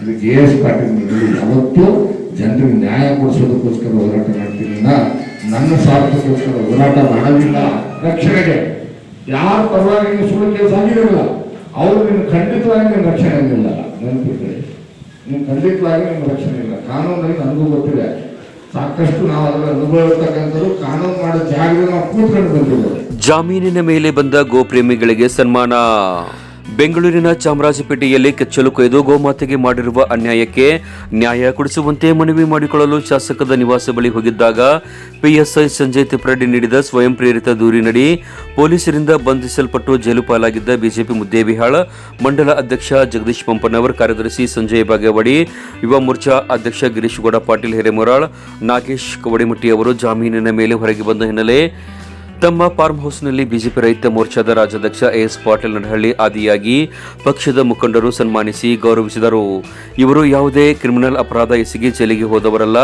ಅದಕ್ಕೆ ಎ ಎಸ್ ಪಾಟೀಲ್ ಯಾವತ್ತೂ ಜನರಿಗೆ ನ್ಯಾಯ ಕೊಡಿಸೋದಕ್ಕೋಸ್ಕರ ಹೋರಾಟ ಮಾಡ್ತೀನಿ ನನ್ನ ಸ್ವಾರ್ಥಕ್ಕೋಸ್ಕರ ಹೋರಾಟ ಮಾಡೋದಿಲ್ಲ. ರಕ್ಷಣೆಗೆ. ಯಾರ ಪರವಾಗಿ ನೀವು ಸುಳ್ಳು ಕೆಲಸ ಆಗಿರಲಿಲ್ಲ ಅವರು ನಿನ್ನ ಖಂಡಿತವಾಗಿ ನಿಮ್ಮ ರಕ್ಷಣೆ ಇಲ್ಲ ನೆನಪಿಟ್ಟರೆ ನೀವು ಖಂಡಿತವಾಗಿ ನಿಮ್ಮ ರಕ್ಷಣೆ ಇಲ್ಲ. ಕಾನೂನಲ್ಲಿ ನನಗೂ ಗೊತ್ತಿದೆ. ಸಾಕಷ್ಟು ನಾವು ಅದರ ಅನುಭವ ಇರ್ತಕ್ಕಂಥದ್ದು ಕಾನೂನು ಮಾಡೋ ಜಾಗದಲ್ಲಿ ನಾವು ಕೂತ್ಕೊಂಡು ಬಂದಿದ್ದೇವೆ. ಜಾಮೀನಿನ ಮೇಲೆ ಬಂದ ಗೋಪ್ರೇಮಿಗಳಿಗೆ ಸನ್ಮಾನ. ಬೆಂಗಳೂರಿನ ಚಾಮರಾಜಪೇಟೆಯಲ್ಲಿ ಕೆಚ್ಚಲು ಕೊಯ್ದು ಗೋಮಾತೆಗೆ ಮಾಡಿರುವ ಅನ್ಯಾಯಕ್ಕೆ ನ್ಯಾಯ ಕೊಡಿಸುವಂತೆ ಮನವಿ ಮಾಡಿಕೊಳ್ಳಲು ಶಾಸಕದ ನಿವಾಸ ಬಳಿ ಹೋಗಿದ್ದಾಗ ಪಿಎಸ್ಐ ಸಂಜಯ್ ತಿಪ್ಪರೆಡ್ಡಿ ನೀಡಿದ ಸ್ವಯಂ ಪ್ರೇರಿತ ದೂರಿನಡಿ ಪೊಲೀಸರಿಂದ ಬಂಧಿಸಲ್ಪಟ್ಟು ಜೈಲು ಪಾಲಾಗಿದ್ದ ಬಿಜೆಪಿ ಮುದ್ದೇಬಿಹಾಳ, ಮಂಡಲ ಅಧ್ಯಕ್ಷ ಜಗದೀಶ್ ಪಂಪನವರ್, ಕಾರ್ಯದರ್ಶಿ ಸಂಜಯ್ ಬಾಗೇವಾಡಿ, ಯುವ ಮೋರ್ಚಾ ಅಧ್ಯಕ್ಷ ಗಿರೀಶ್ ಗೌಡ, ಪಾಟೀಲ್ ಹಿರೇಮೊರಾಳ್, ನಾಗೇಶ್ ಕವಡಿಮಟ್ಟಿ ಅವರು ಜಾಮೀನಿನ ಮೇಲೆ ಹೊರಗೆ ಬಂದ ಹಿನ್ನೆಲೆ ತಮ್ಮ ಫಾರ್ಮ್ ಹೌಸ್ನಲ್ಲಿ ಬಿಜೆಪಿ ರೈತ ಮೋರ್ಚಾದ ರಾಜ್ಯಾಧ್ಯಕ್ಷ ಎಸ್ ಪಾಟೀಲ್ ನಡಹಳ್ಳಿ ಆದಿಯಾಗಿ ಪಕ್ಷದ ಮುಖಂಡರು ಸನ್ಮಾನಿಸಿ ಗೌರವಿಸಿದರು. ಇವರು ಯಾವುದೇ ಕ್ರಿಮಿನಲ್ ಅಪರಾಧ ಎಸಗಿ ಜೈಲಿಗೆ ಹೋದವರಲ್ಲ,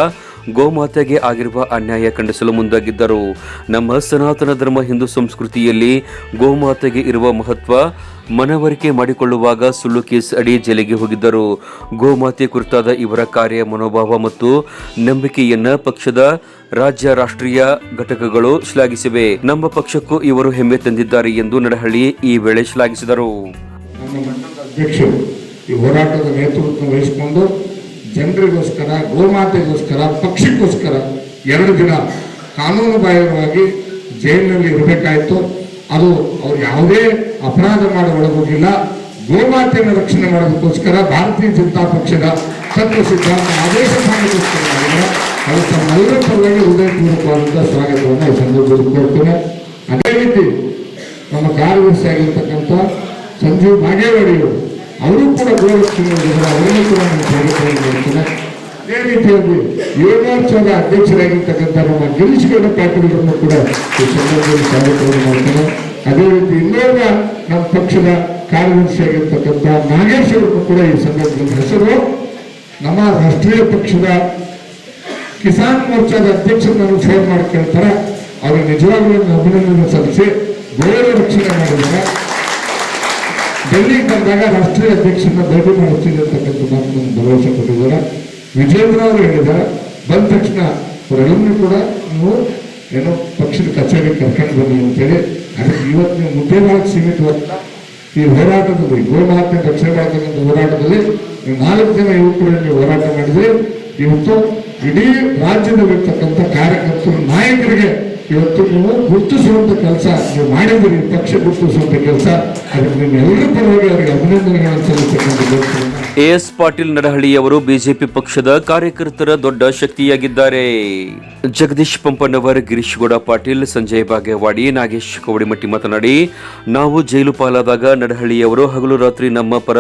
ಗೋಮಾತೆಗೆ ಆಗಿರುವ ಅನ್ಯಾಯ ಖಂಡಿಸಲು ಮುಂದಾಗಿದ್ದರು. ನಮ್ಮ ಸನಾತನ ಧರ್ಮ ಹಿಂದೂ ಸಂಸ್ಕೃತಿಯಲ್ಲಿ ಗೋಮಾತೆಗೆ ಇರುವ ಮಹತ್ವ ಮನವರಿಕೆ ಮಾಡಿಕೊಳ್ಳುವಾಗ ಸುಳ್ಳು ಕೇಸ್ ಅಡಿ ಜೈಲಿಗೆ ಹೋಗಿದ್ದರು. ಗೋಮಾತೆ ಕುರಿತಾದ ಇವರ ಕಾರ್ಯ ಮನೋಭಾವ ಮತ್ತು ನಂಬಿಕೆಯನ್ನ ಪಕ್ಷದ ರಾಜ್ಯ ರಾಷ್ಟ್ರೀಯ ಘಟಕಗಳು ಶ್ಲಾಘಿಸಿವೆ. ನಮ್ಮ ಪಕ್ಷಕ್ಕೂ ಇವರು ಹೆಮ್ಮೆ ತಂದಿದ್ದಾರೆ ಎಂದು ನಡಹಳ್ಳಿ ಈ ವೇಳೆ ಶ್ಲಾಘಿಸಿದರು. ಹೋರಾಟದ ನೇತೃತ್ವ ವಹಿಸಿಕೊಂಡು ಜನರಿಗೋಸ್ಕರ, ಗೋಮಾತೆಗೋಸ್ಕರ, ಪಕ್ಷಕ್ಕೋಸ್ಕರ ಎರಡು ದಿನ ಕಾನೂನು ಬಾಹಿರವಾಗಿ ಜೈಲಿನಲ್ಲಿ ಇರಬೇಕಾಯಿತು. ಅದು ಅವ್ರು ಯಾವುದೇ ಅಪರಾಧ ಒಳಗೋಗಿಲ್ಲ. ಗೋಮಾತೆಯನ್ನು ರಕ್ಷಣೆ ಮಾಡೋದಕ್ಕೋಸ್ಕರ ಭಾರತೀಯ ಜನತಾ ಪಕ್ಷದ ತತ್ವ ಸಿದ್ಧಾಂತ ಆದೇಶ ಮಾಡೋದಕ್ಕೋಸ್ಕರ ಅದು ತಮ್ಮೆಲ್ಲರ ಪರವಾಗಿ ಹೃದಯಪೂರ್ವಕವಾದಂಥ ಸ್ವಾಗತವನ್ನು ಈ ಸಂದರ್ಭದಲ್ಲಿ ಕೋರ್ತೇನೆ. ಅದೇ ರೀತಿ ನಮ್ಮ ಕಾರ್ಯದರ್ಶಿ ಆಗಿರ್ತಕ್ಕಂಥ ಸಂಜೀವ್ ಬಾಗೇವಾಡಿಯವರು, ಅವರು ಕೂಡ ಗೋರಕ್ಷಣೆ ಅವರನ್ನು ಕೂಡ ನಾನು ಸ್ವಾಗತವನ್ನು ಮಾಡ್ತೇನೆ. ಅದೇ ರೀತಿಯಲ್ಲಿ ಯೋಗಾಚಾರ ಅಧ್ಯಕ್ಷರಾಗಿರ್ತಕ್ಕಂಥ ನಮ್ಮ ಗಿರೀಶ್ ಗೌಡ ಪಾಟೀಲರನ್ನು ಕೂಡ ಈ ಸಂದರ್ಭದಲ್ಲಿ ಸ್ವಾಗತವನ್ನು ಮಾಡ್ತೇನೆ ಅದೇ ರೀತಿ ಇನ್ನೊಬ್ಬ ನಮ್ಮ ಪಕ್ಷದ ಕಾರ್ಯದರ್ಶಿ ಆಗಿರ್ತಕ್ಕಂಥ ನಾಗೇಶ್ ಅವರನ್ನು ಕೂಡ ಈ ಸಂದರ್ಭದಲ್ಲಿ ಹೆಸರು. ನಮ್ಮ ರಾಷ್ಟ್ರೀಯ ಪಕ್ಷದ ಕಿಸಾನ್ ಮೋರ್ಚಾದ ಅಧ್ಯಕ್ಷರನ್ನು ಫೋನ್ ಮಾಡ್ಕೊಳ್ತಾರೆ ಅವ್ರಿಗೆ ನಿಜವಾಗ್ಲೂ ನಾನು ಅಭಿನಂದನೆ ಸಲ್ಲಿಸಿ ಗೌರವ ರಕ್ಷಣೆ ಮಾಡಿದ್ದಾರೆ. ಡೆಲ್ಲಿಗೆ ಬಂದಾಗ ರಾಷ್ಟ್ರೀಯ ಅಧ್ಯಕ್ಷರನ್ನ ಭೇಟಿ ಮಾಡಿಸ್ತೀನಿ ಅಂತಕ್ಕಂಥ ಭರವಸೆ ಕೊಟ್ಟಿದ್ದಾರೆ. ವಿಜೇಂದ್ರ ಹೇಳಿದ, ಬಂದ ತಕ್ಷಣ ಅವರೆಲ್ಲರೂ ಕೂಡ ನೀವು ಏನೋ ಪಕ್ಷದ ಕಚೇರಿ ಕರ್ಕೊಂಡು ಬನ್ನಿ ಅಂತೇಳಿ, ಅದಕ್ಕೆ ಇವತ್ತು ನೀವು ಮುದ್ದೇವಾದ ಸೀಮಿತವಲ್ಲ ಈ ಹೋರಾಟದಲ್ಲಿ, ಗೋಮಾತೆ ರಕ್ಷಣೆ ಮಾಡ್ತಕ್ಕಂಥ ಹೋರಾಟದಲ್ಲಿ ನಾಲ್ಕು ಜನ ಯುವಕರಲ್ಲಿ ಹೋರಾಟ ಮಾಡಿದ್ರೆ, ಇವತ್ತು ಇಡೀ ರಾಜ್ಯದಲ್ಲಿರ್ತಕ್ಕಂಥ ಕಾರ್ಯಕರ್ತರು ನಾಯಕರಿಗೆ ಇವತ್ತು ನೀವು ಗುರುತಿಸುವಂತ ಕೆಲಸ, ನೀವು ಮಾಡಿದಿರಿ ಪಕ್ಷ ಗುರುತಿಸುವಂತ ಕೆಲಸ. ಅದಕ್ಕೆ ನಿಮ್ಮೆಲ್ಲರ ಪರವಾಗಿ ಅವರಿಗೆ ಅಭಿನಂದನೆಗಳನ್ನು ಸಲ್ಲಿಸತಕ್ಕಂಥದ್ದು ಎ ಎಸ್ ಪಾಟೀಲ್ ನಡಹಳ್ಳಿಯವರು ಬಿಜೆಪಿ ಪಕ್ಷದ ಕಾರ್ಯಕರ್ತರ ದೊಡ್ಡ ಶಕ್ತಿಯಾಗಿದ್ದಾರೆ. ಜಗದೀಶ್ ಪಂಪನವರ್, ಗಿರೀಶ್ ಗೌಡ ಪಾಟೀಲ್, ಸಂಜಯ್ ಬಾಗೇವಾಡಿ, ನಾಗೇಶ್ ಕವಡಿಮಟ್ಟಿ ಮಾತನಾಡಿ, ನಾವು ಜೈಲು ಪಾಲಾದಾಗ ನಡಹಳ್ಳಿಯವರು ಹಗಲು ರಾತ್ರಿ ನಮ್ಮ ಪರ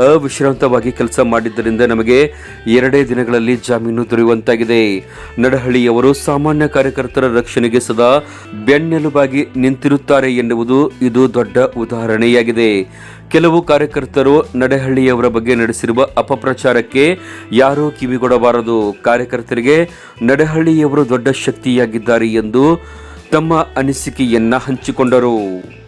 ಅವಿಶ್ರಾಂತವಾಗಿ ಕೆಲಸ ಮಾಡಿದ್ದರಿಂದ ನಮಗೆ ಎರಡೇ ದಿನಗಳಲ್ಲಿ ಜಾಮೀನು ದೊರೆಯುವಂತಾಗಿದೆ. ನಡಹಳ್ಳಿಯವರು ಸಾಮಾನ್ಯ ಕಾರ್ಯಕರ್ತರ ರಕ್ಷಣೆಗೆ ಸದಾ ಬೆನ್ನೆಲುಬಾಗಿ ನಿಂತಿರುತ್ತಾರೆ ಎನ್ನುವುದು ಇದು ದೊಡ್ಡ ಉದಾಹರಣೆಯಾಗಿದೆ. ಕೆಲವು ಕಾರ್ಯಕರ್ತರು ನಡಹಳ್ಳಿಯವರ ಬಗ್ಗೆ ನಡೆಸಿರುವ ಅಪಪ್ರಚಾರಕ್ಕೆ ಯಾರೂ ಕಿವಿಗೊಡಬಾರದು. ಕಾರ್ಯಕರ್ತರಿಗೆ ನಡಹಳ್ಳಿಯವರು ದೊಡ್ಡ ಶಕ್ತಿಯಾಗಿದ್ದಾರೆ ಎಂದು ತಮ್ಮ ಅನಿಸಿಕೆಯನ್ನ ಹಂಚಿಕೊಂಡರು.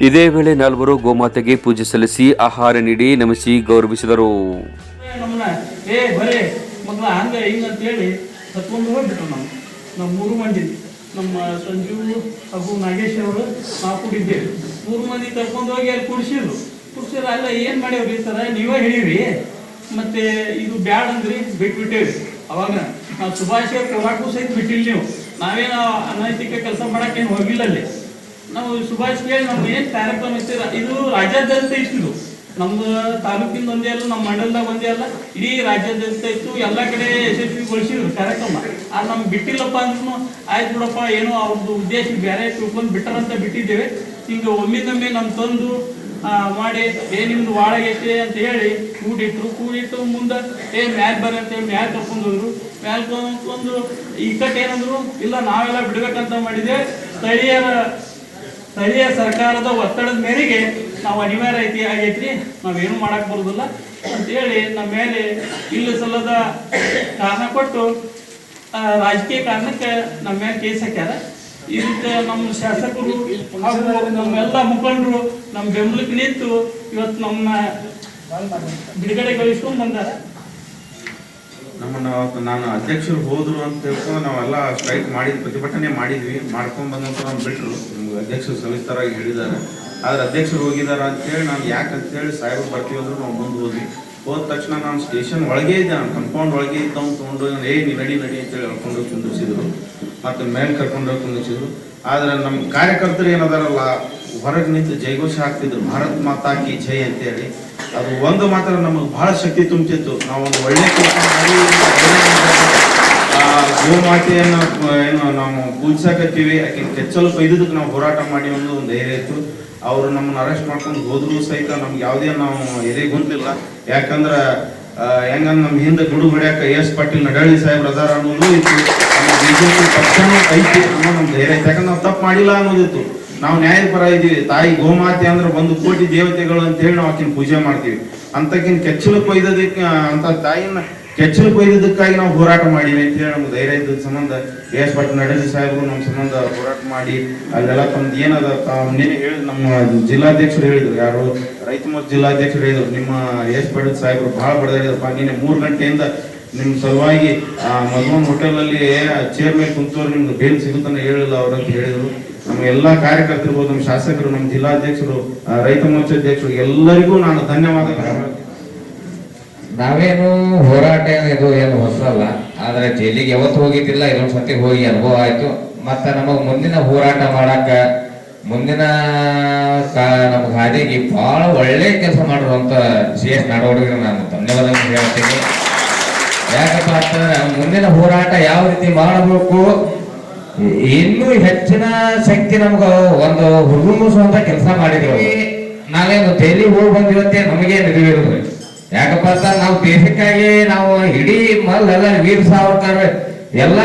ಇದೇ ವೇಳೆ ನಾಲ್ವರು ಗೋಮಾತೆಗೆ ಪೂಜೆ ಸಲ್ಲಿಸಿ ಆಹಾರ ನೀಡಿ ನಮಿಸಿ ಗೌರವಿಸಿದರು. ನಮ್ಮ ಮೂರು ಮಂದಿ. ನಮ್ಮ ಸಂಜು ಹಾಗೂ ನಾಗೇಶ್ ಅವರು ನಾವು ಕೂಡಿದ್ದೇವೆ. ಮೂರು ಮಂದಿ ಕರ್ಕೊಂಡು ಹೋಗಿ ಅಲ್ಲಿ ಕುಡಿಸಿದ್ರು. ಕುಡಿಸಿದ್ರು ಅಲ್ಲ, ಏನು ಮಾಡ್ಯಾವ್ರಿ ಸರ ನೀವೇ ಹೇಳಿರಿ. ಮತ್ತೆ ಇದು ಬ್ಯಾಡ್ ಅಂದ್ರಿ ಬಿಟ್ಬಿಟ್ಟೇವಿ ಅವಾಗ ನಾವು ಸುಭಾಷ್ ಹೋರಾಟಕ್ಕೂ ಸಹಿತ ಬಿಟ್ಟಿಲ್ಲ ನೀವು. ನಾವೇನು ಅನೈತಿಕ ಕೆಲಸ ಮಾಡೋಕ್ಕೇನು ಹೋಗಿಲ್ಲ ಅಲ್ಲಿ. ನಾವು ಸುಭಾಷ್ ಕೇಳಿ ನಮ್ಗೆ ಏನು ಕಾರ್ಯಕ್ರಮ ಇರ್ತೀರ ಇದು ರಾಜ್ಯಾದ್ಯಂತ ಇತ್ತು. ನಮ್ದು ತಾಲೂಕಿಂದ ಒಂದೇ ಅಲ್ಲ, ನಮ್ಮ ಮಂಡಲದಾಗ ಒಂದೇ ಅಲ್ಲ, ಇಡೀ ರಾಜ್ಯಾದ್ಯಂತ ಇತ್ತು. ಎಲ್ಲ ಕಡೆ ಯಶಸ್ವಿಗೊಳಿಸಿದ್ರು ಕಾರ್ಯಕ್ರಮ. ಆ ನಮ್ಗೆ ಬಿಟ್ಟಿಲ್ಲಪ್ಪ ಅಂದ್ರೂ ಆಯ್ತು ಬಿಡಪ್ಪ, ಏನೋ ಅವ್ರದ್ದು ಉದ್ದೇಶ ಬೇರೆ ತಿಳ್ಕೊಂಡು ಬಿಟ್ಟರಂತ ಬಿಟ್ಟಿದ್ದೇವೆ. ಹಿಂಗೆ ಒಮ್ಮಿಂದೊಮ್ಮೆ ನಮ್ಮ ತಂದು ಮಾಡಿ, ಏ, ನಿಮ್ದು ವಾಳಗೈತೆ ಅಂತ ಹೇಳಿ ಕೂಡಿಟ್ರು. ಕೂಡಿಟ್ಟು ಮುಂದೆ, ಏ, ಮ್ಯಾಲ್ ಬರ ಅಂತ ಹೇಳಿ ಮ್ಯಾಲ್ ಕರ್ಕೊಂಡು ಹೋದ್ರು. ಮ್ಯಾಲ್ ಕರ್ಕೊಂಡು ಈ ಕಟ್ ಏನಂದ್ರು, ಇಲ್ಲ, ನಾವೆಲ್ಲ ಬಿಡ್ಬೇಕಂತ ಮಾಡಿದೆ ಸ್ಥಳೀಯರ ಸ್ಥಳೀಯ ಸರ್ಕಾರದ ಒತ್ತಡದ ಮೇರೆಗೆ ನಾವು ಅನಿವಾರ್ಯ ಐತಿ, ಆಗೈತ್ರಿ. ನಾವೇನು ಮಾಡಕ್ ಬರೋದಿಲ್ಲ. ಅಂತೇಳಿ ನಮ್ಮ ಮೇಲೆ ಇಲ್ಲಿ ಸಲ್ಲದ ಕಾರಣ ಕೊಟ್ಟು ರಾಜಕೀಯ ಕಾರಣಕ್ಕೆ ನಮ್ಮ ಮೇಲೆ ಕೇಸ್ ಹಾಕ್ಯಾರ. ಇದಕ್ಕೆ ನಮ್ಮ ಶಾಸಕರು ಹಾಗೂ ನಮ್ಮೆಲ್ಲ ಮುಖಂಡರು ನಮ್ಮ ಬೆಂಬಲಕ್ಕೆ ನಿಂತು ಇವತ್ತು ನಮ್ಮ ಬಿಡುಗಡೆಗೊಳಿಸ್ಕೊಂಡು ಬಂದಾರ. ನಮ್ಮನ್ನ ನಾನು ಅಧ್ಯಕ್ಷರು ಹೋದರು ಅಂತ ತಿಳ್ಕೊಂಡು ನಾವೆಲ್ಲ ಸ್ಟ್ರೈಕ್ ಮಾಡಿದ ಪ್ರತಿಭಟನೆ ಮಾಡಿದ್ವಿ, ಮಾಡ್ಕೊಂಡು ಬಂದಂತ ನಮ್ಮ ಬಿಟ್ರು. ಅಧ್ಯಕ್ಷರು ಸವಿಸ್ತಾರಾಗಿ ಹೇಳಿದ್ದಾರೆ. ಆದ್ರೆ ಅಧ್ಯಕ್ಷರು ಹೋಗಿದ್ದಾರೆ ಅಂತೇಳಿ ನಾನು ಯಾಕಂತೇಳಿ ಸಾಹೇಬರು ಬರ್ತೀವಿ ಅಂದ್ರು ನಾವು ಮುಂದೆ ಹೋದ್ವಿ. ಹೋದ ತಕ್ಷಣ ನಾನು ಸ್ಟೇಷನ್ ಒಳಗೆ ಇದ್ದೆ, ನಾನು ಕಂಪೌಂಡ್ ಒಳಗೆ ಇದ್ದವ್ ತೊಗೊಂಡು ಏ, ನೀ ನಡಿ ನಡಿ ಅಂತೇಳಿ ಹೇಳ್ಕೊಂಡು ಹೋಗಿ ಮತ್ತು ಮೇಲೆ ಕರ್ಕೊಂಡು ಹೋಗಿ ಕುಂದಿರ್ಸಿದ್ರು. ಆದ್ರೆ ನಮ್ಮ ಕಾರ್ಯಕರ್ತರು ಏನದಾರಲ್ಲ, ಹೊರಗೆ ನಿಂತು ಜೈಘೋಷ ಹಾಕ್ತಿದ್ರು, ಭಾರತ್ ಮಾತಾ ಕಿ ಜೈ ಅಂತೇಳಿ. ಅದು ಒಂದು ಮಾತ್ರ ನಮಗೆ ಬಹಳ ಶಕ್ತಿ ತುಂಬಿತ್ತು ನಾವು ಒಂದು ಒಳ್ಳೆ ಕೆಲಸ ಮಾಡಿ ಗೋಮಾತೆಯನ್ನು ಏನು ನಾವು ಕೂಲ್ಸಾಕತ್ತೀವಿ ಆಕೆ ಕೆಚ್ಚಲು ಕೊಯ್ದದಕ್ಕೆ ನಾವು ಹೋರಾಟ ಮಾಡಿ ಒಂದು ಒಂದು ಧೈರ್ಯ ಇತ್ತು. ಅವರು ನಮ್ಮನ್ನು ಅರೆಸ್ಟ್ ಮಾಡ್ಕೊಂಡು ಹೋದ್ರು ಸಹಿತ ನಮ್ಗೆ ಯಾವುದೇ ನಾವು ಎದೆಗುಂದಿಲ್ಲ ಯಾಕಂದ್ರೆ ಆ, ಹೆಂಗಂದ್ರೆ ನಮ್ಮ ಹಿಂದೆ ಗುಡು ಹೊಡ್ಯಾಕ ಎಸ್ ಪಾಟೀಲ್ ನಡಾಳಿ ಸಾಹೇಬ್ರ ಅದಾರ ಅನ್ನೋದು ಇತ್ತು. ನಮ್ಮ ಬಿಜೆಪಿ ಪಕ್ಷನೂ ಐತಿ ಅನ್ನೋ ನಮ್ಮ ಧೈರ್ಯ. ಐತಿ ಯಾಕಂದ್ರೆ ನಾವು ತಪ್ಪು ಮಾಡಿಲ್ಲ ಅನ್ನೋದಿತ್ತು. ನಾವು ನ್ಯಾಯದ ಪರ ಇದ್ದೀವಿ. ತಾಯಿ ಗೋಮಾತೆ ಅಂದ್ರೆ ಒಂದು ಕೋಟಿ ದೇವತೆಗಳು ಅಂತ ಹೇಳಿ ನಾವು ಆಕಿನ ಪೂಜೆ ಮಾಡ್ತೀವಿ. ಅಂತಕಿನ್ ಕೆಚ್ಚಲು ಕೊಯ್ದದಕ್ಕೆ ಅಂತ ತಾಯಿನ ಕೆಚ್ಚಲು ಕೊಯ್ದಕ್ಕಾಗಿ ನಾವು ಹೋರಾಟ ಮಾಡಿವಿ ಅಂತ ಹೇಳಿ ನಮ್ಗೆ ಧೈರ್ಯ ಇದ್ದ ಸಂಬಂಧ ಎಸ್ ಭಟ್ ನಡೇಶ್ ಸಾಹೇಬರು ನಮ್ಮ ಸಂಬಂಧ ಹೋರಾಟ ಮಾಡಿ ಅಲ್ಲೆಲ್ಲ ತಮ್ದು ಏನದ ನಿನ್ನೆ ಹೇಳಿದ್ರು ನಮ್ಮ ಜಿಲ್ಲಾಧ್ಯಕ್ಷರು ಹೇಳಿದ್ರು, ಯಾರು? ರೈತ ಮತ್ತು ಜಿಲ್ಲಾಧ್ಯಕ್ಷರು ಹೇಳಿದ್ರು, ನಿಮ್ಮ ಎಸ್ ಭಟ್ ಸಾಹೇಬರು ಭಾಳ ಬಡದಾಡಿದ್ರಪ್ಪ ನಿನ್ನೆ ಮೂರು ಗಂಟೆಯಿಂದ ನಿಮ್ಮ ಸಲುವಾಗಿ, ಆ ಮಧುವನ್ ಹೋಟೆಲಲ್ಲಿ ಚೇರ್ ಮೇಲೆ ಕುಂತವ್ರು, ನಿಮ್ಗೆ ಬೇಲ್ ಸಿಗುತ್ತಾನೆ ಹೇಳಿಲ್ಲ ಅವ್ರು ಅಂತ ಹೇಳಿದ್ರು. ನಮ್ಮ ಎಲ್ಲ ಕಾರ್ಯಕರ್ತರು, ನಮ್ಮ ಶಾಸಕರು, ನಮ್ಮ ಜಿಲ್ಲಾಧ್ಯಕ್ಷರು ರೈತ ಮೋರ್ಚಾ ಅಧ್ಯಕ್ಷರು, ಎಲ್ಲರಿಗೂ ನಾನು ಧನ್ಯವಾದ ನಾವೇನು ಹೋರಾಟ ಇದು ಏನು ಹೊಸಲ್ಲ ಆದ್ರೆ ಜೈಲಿಗೆ ಯಾವತ್ತು ಹೋಗಿದ್ದಿಲ್ಲ ಇದೊಂದು ಸತಿ ಹೋಗಿ ಅನುಭವ ಆಯ್ತು. ಮತ್ತೆ ನಮಗೆ ಮುಂದಿನ ಹೋರಾಟ ಮಾಡಕ್ಕೆ ಮುಂದಿನ ನಮ್ಗ್ ಹಾದಿಗೆ ಬಹಳ ಒಳ್ಳೆ ಕೆಲಸ ಮಾಡಿರುವಂತ ಸಿ ಎಸ್ ನಾಡೋಡಿಗೆ ನಾನು ಧನ್ಯವಾದ ಹೇಳ್ತೀನಿ. ಯಾಕಪ್ಪ ಅಂತಂದ್ರೆ ಮುಂದಿನ ಹೋರಾಟ ಯಾವ ರೀತಿ ಮಾಡಬೇಕು, ಇನ್ನೂ ಹೆಚ್ಚಿನ ಶಕ್ತಿ ನಮ್ಗ ಒಂದು ಹುರುಮುಸುವಂತ ಕೆಲಸ ಮಾಡಿದ್ರು. ನಾವೇನು ದೆಹಲಿ ಹೋಗಿ ಬಂದಿವತ್ತೆ ನಮಗೇನು ನಿಜವಿರೋದು ಯಾಕಪ್ಪ ಅಂತ ನಾವು ದೇಶಕ್ಕಾಗಿ ನಾವು ಇಡೀ ಮೊದಲೆಲ್ಲ ವೀರ್ ಸಾವರ್ಕರ್ ಎಲ್ಲ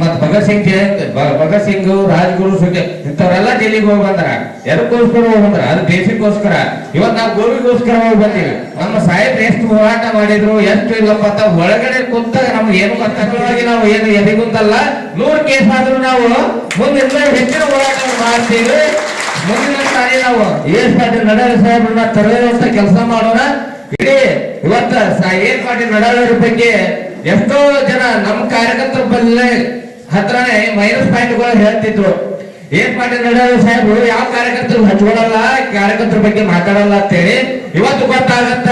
ಮತ್ ಭಗತ್ ಸಿಂಗ್ ಭಗತ್ ಸಿಂಗ್, ರಾಜ್ಗುರು ಇಂಥವ್ರೆಲ್ಲ ಜೈಲಿಗೆ ಹೋಗಿ ಬಂದ್ರ. ಎದಕ್ಕೋಸ್ಕರ ಹೋಗಿ ಬಂದ್ರ? ಅದು ದೇಶಕ್ಕೋಸ್ಕರ ಇವತ್ ನಾವು ಗೋವಿಗೋಸ್ಕರ ಹೋಗಿ ಬಂದೀವಿ. ನಮ್ಮ ಸಾಹೇಬ್ರು ಎಷ್ಟು ಹೋರಾಟ ಮಾಡಿದ್ರು, ಎಷ್ಟು ಇಲ್ಲಪ್ಪ ಅಂತ ಒಳಗಡೆ ಕುಂತಾಗ ನಮ್ಗೆ ಏನು ಗೊತ್ತಾಗಿ ನಾವು ಏನು ಎದೆಗುಂತಲ್ಲ, ನೂರು ಕೇಸ್ ಆದ್ರೂ ನಾವು ಮುಂದೆ ಹೆಚ್ಚಿನ ಹೋರಾಟ ಮಾಡ್ತೀವಿ. ಮುಂದಿನ ಸಾರಿ ನಾವು ಏನ್ ಪಾಟೀಲ್ ನಡಾಳಿ ಸಾಹೇಬ್ರನ್ನ ತರಲಿರುವಂತ ಕೆಲಸ ಮಾಡೋಣ ಇಡೀ ಇವತ್ತ ಏನ್ ಪಾಟೀಲ್ ನಡಾಳಿಯವ್ರ ಬಗ್ಗೆ ಎಷ್ಟೋ ಜನ ನಮ್ಮ ಕಾರ್ಯಕರ್ತರ ಬಲ್ಲೆ ಹತ್ರನೇ ಮೈನಸ್ ಪಾಯಿಂಟ್ಗಳು ಹೇಳ್ತಿದ್ರು. ಏನ್ ಪಾಟೀಲ್ ನಡಾಳ ಸಾಹೇಬ್ರು, ಯಾವ ಕಾರ್ಯಕರ್ತರು ಹಚ್ಕೊಳಲ್ಲ, ಕಾರ್ಯಕರ್ತರ ಬಗ್ಗೆ ಮಾತಾಡಲ್ಲ ಅಂತೇಳಿ ಇವತ್ತು ಗೊತ್ತಾಗತ್ತ,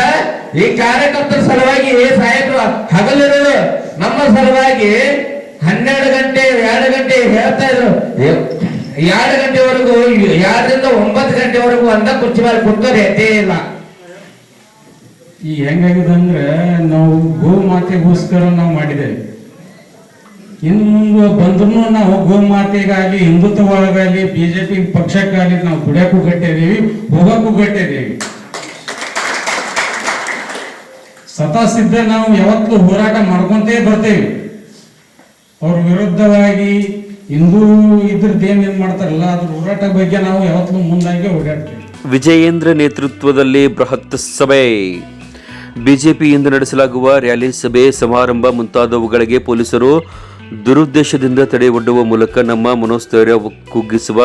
ಈ ಕಾರ್ಯಕರ್ತರ ಸಲುವಾಗಿ ಸಾಹೇಬ್ರು ಹಗಲಿರಲು ನಮ್ಮ ಸಲುವಾಗಿ ಹನ್ನೆರಡು ಗಂಟೆ, ಎರಡು ಗಂಟೆ ಹೇಳ್ತಾ ಇದ್ರು. ಎರಡು ಗಂಟೆವರೆಗೂ ಎರಡರಿಂದ ಒಂಬತ್ತು ಗಂಟೆವರೆಗೂ ಅಂತ ಕುರ್ಚಿ ಮೇಲೆ ಕುಂತವ್ರು ಎದ್ದೇ ಇಲ್ಲ. ಈ ಹೆಂಗಾಗಿದೆ ಅಂದ್ರೆ ನಾವು ಗೋ ಮಾತೆಗೋಸ್ಕರ ನಾವು ಮಾಡಿದ್ದೇವೆ. ಇನ್ನು ಬಂದ್ರು ನಾವು ಗೋ ಮಾತೆಗಾಗಿ ಹಿಂದುತ್ವ ಜೆ ಬಿಜೆಪಿ ಪಕ್ಷಕ್ಕಾಗಲಿ ನಾವು ಕುಡಿಯಕ್ಕೂ ಗಟ್ಟಿದ್ದೀವಿ ಹೋಗಕ್ಕೂ ಗಟ್ಟಿದ್ದೀವಿ ಸತಾ ಸಿದ್ಧ ನಾವು ಯಾವತ್ತೂ ಹೋರಾಟ ಮಾಡ್ಕೊಂತೇ ಬರ್ತೇವೆ. ಅವ್ರ ವಿರುದ್ಧವಾಗಿ ವಿಜಯೇಂದ್ರ ನೇತೃತ್ವದಲ್ಲಿ ಬೃಹತ್ ಸಭೆ. ಬಿಜೆಪಿಯಿಂದ ನಡೆಸಲಾಗುವ ರ್ಯಾಲಿ ಸಭೆ ಸಮಾರಂಭ ಮುಂತಾದವುಗಳಿಗೆ ಪೊಲೀಸರು ದುರುದ್ದೇಶದಿಂದ ತಡೆ ಒಡ್ಡುವ ಮೂಲಕ ನಮ್ಮ ಮನೋಸ್ಥೈರ್ಯ ಕುಗ್ಗಿಸುವ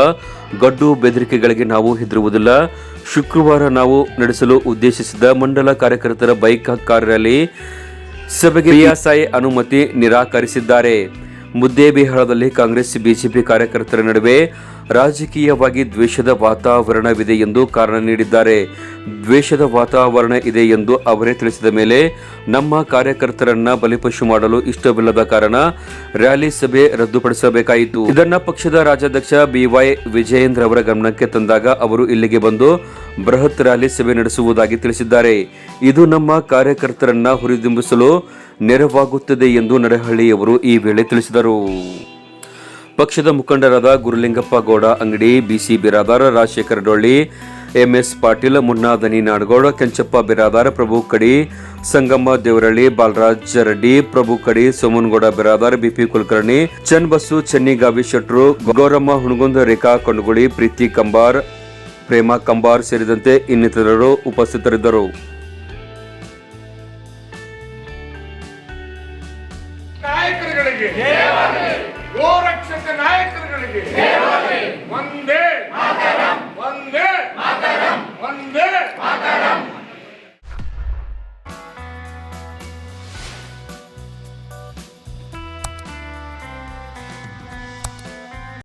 ಗಡ್ಡು ಬೆದರಿಕೆಗಳಿಗೆ ನಾವು ಹೆದರುವುದಿಲ್ಲ. ಶುಕ್ರವಾರ ನಾವು ನಡೆಸಲು ಉದ್ದೇಶಿಸಿದ ಮಂಡಲ ಕಾರ್ಯಕರ್ತರ ಬೈಕ್ ಕಾರ್ ಸಭೆಗೆ ಪಿಎಸ್ಐ ಅನುಮತಿ ನಿರಾಕರಿಸಿದ್ದಾರೆ. ಮುದ್ದೇಬಿಹಾರದಲ್ಲಿ ಕಾಂಗ್ರೆಸ್ ಬಿಜೆಪಿ ಕಾರ್ಯಕರ್ತರ ನಡುವೆ ರಾಜಕೀಯವಾಗಿ ದ್ವೇಷದ ವಾತಾವರಣವಿದೆ ಎಂದು ಕಾರಣ ನೀಡಿದ್ದಾರೆ. ದ್ವೇಷದ ವಾತಾವರಣ ಇದೆ ಎಂದು ಅವರೇ ತಿಳಿಸಿದ ಮೇಲೆ ನಮ್ಮ ಕಾರ್ಯಕರ್ತರನ್ನ ಬಲಿಪಶು ಮಾಡಲು ಇಷ್ಟವಿಲ್ಲದ ಕಾರಣ ರ್ಯಾಲಿ ಸಭೆ ರದ್ದುಪಡಿಸಬೇಕಾಯಿತು. ಇದನ್ನ ಪಕ್ಷದ ರಾಜ್ಯಾಧ್ಯಕ್ಷ ಬಿವೈ ವಿಜಯೇಂದ್ರ ಅವರ ಗಮನಕ್ಕೆ ತಂದಾಗ ಅವರು ಇಲ್ಲಿಗೆ ಬಂದು ಬೃಹತ್ ರ್ಯಾಲಿ ಸಭೆ ನಡೆಸುವುದಾಗಿ ತಿಳಿಸಿದ್ದಾರೆ. ಇದು ನಮ್ಮ ಕಾರ್ಯಕರ್ತರನ್ನ ಹುರಿದುಂಬಿಸಲು ನೆರವಾಗುತ್ತದೆ ಎಂದು ನಡಹಳ್ಳಿಯವರು ಈ ವೇಳೆ ತಿಳಿಸಿದರು. ಪಕ್ಷದ ಮುಖಂಡರಾದ Gurulingappa Gowda, Angadi, BC Biradar, Rajashekhar Dolli, MS Patil, Munnadani Nadagouda, Kenchappa Biradar, Prabhu Kadi Sangamma Devaralli, Balaraj Reddy, Prabhu Kadi Somanagouda Biradar, BP Kulkarni Channabasu Chennigavi Shettru, Gowramma Hunagunda, ರೇಖಾ ಕೊಂಡಗುಳಿ ಪ್ರೀತಿ ಕಂಬಾರ್, ಪ್ರೇಮ ಕಂಬಾರ್ ಸೇರಿದಂತೆ ಇನ್ನಿತರರು ಉಪಸ್ಥಿತರಿದ್ದರು. Yeah.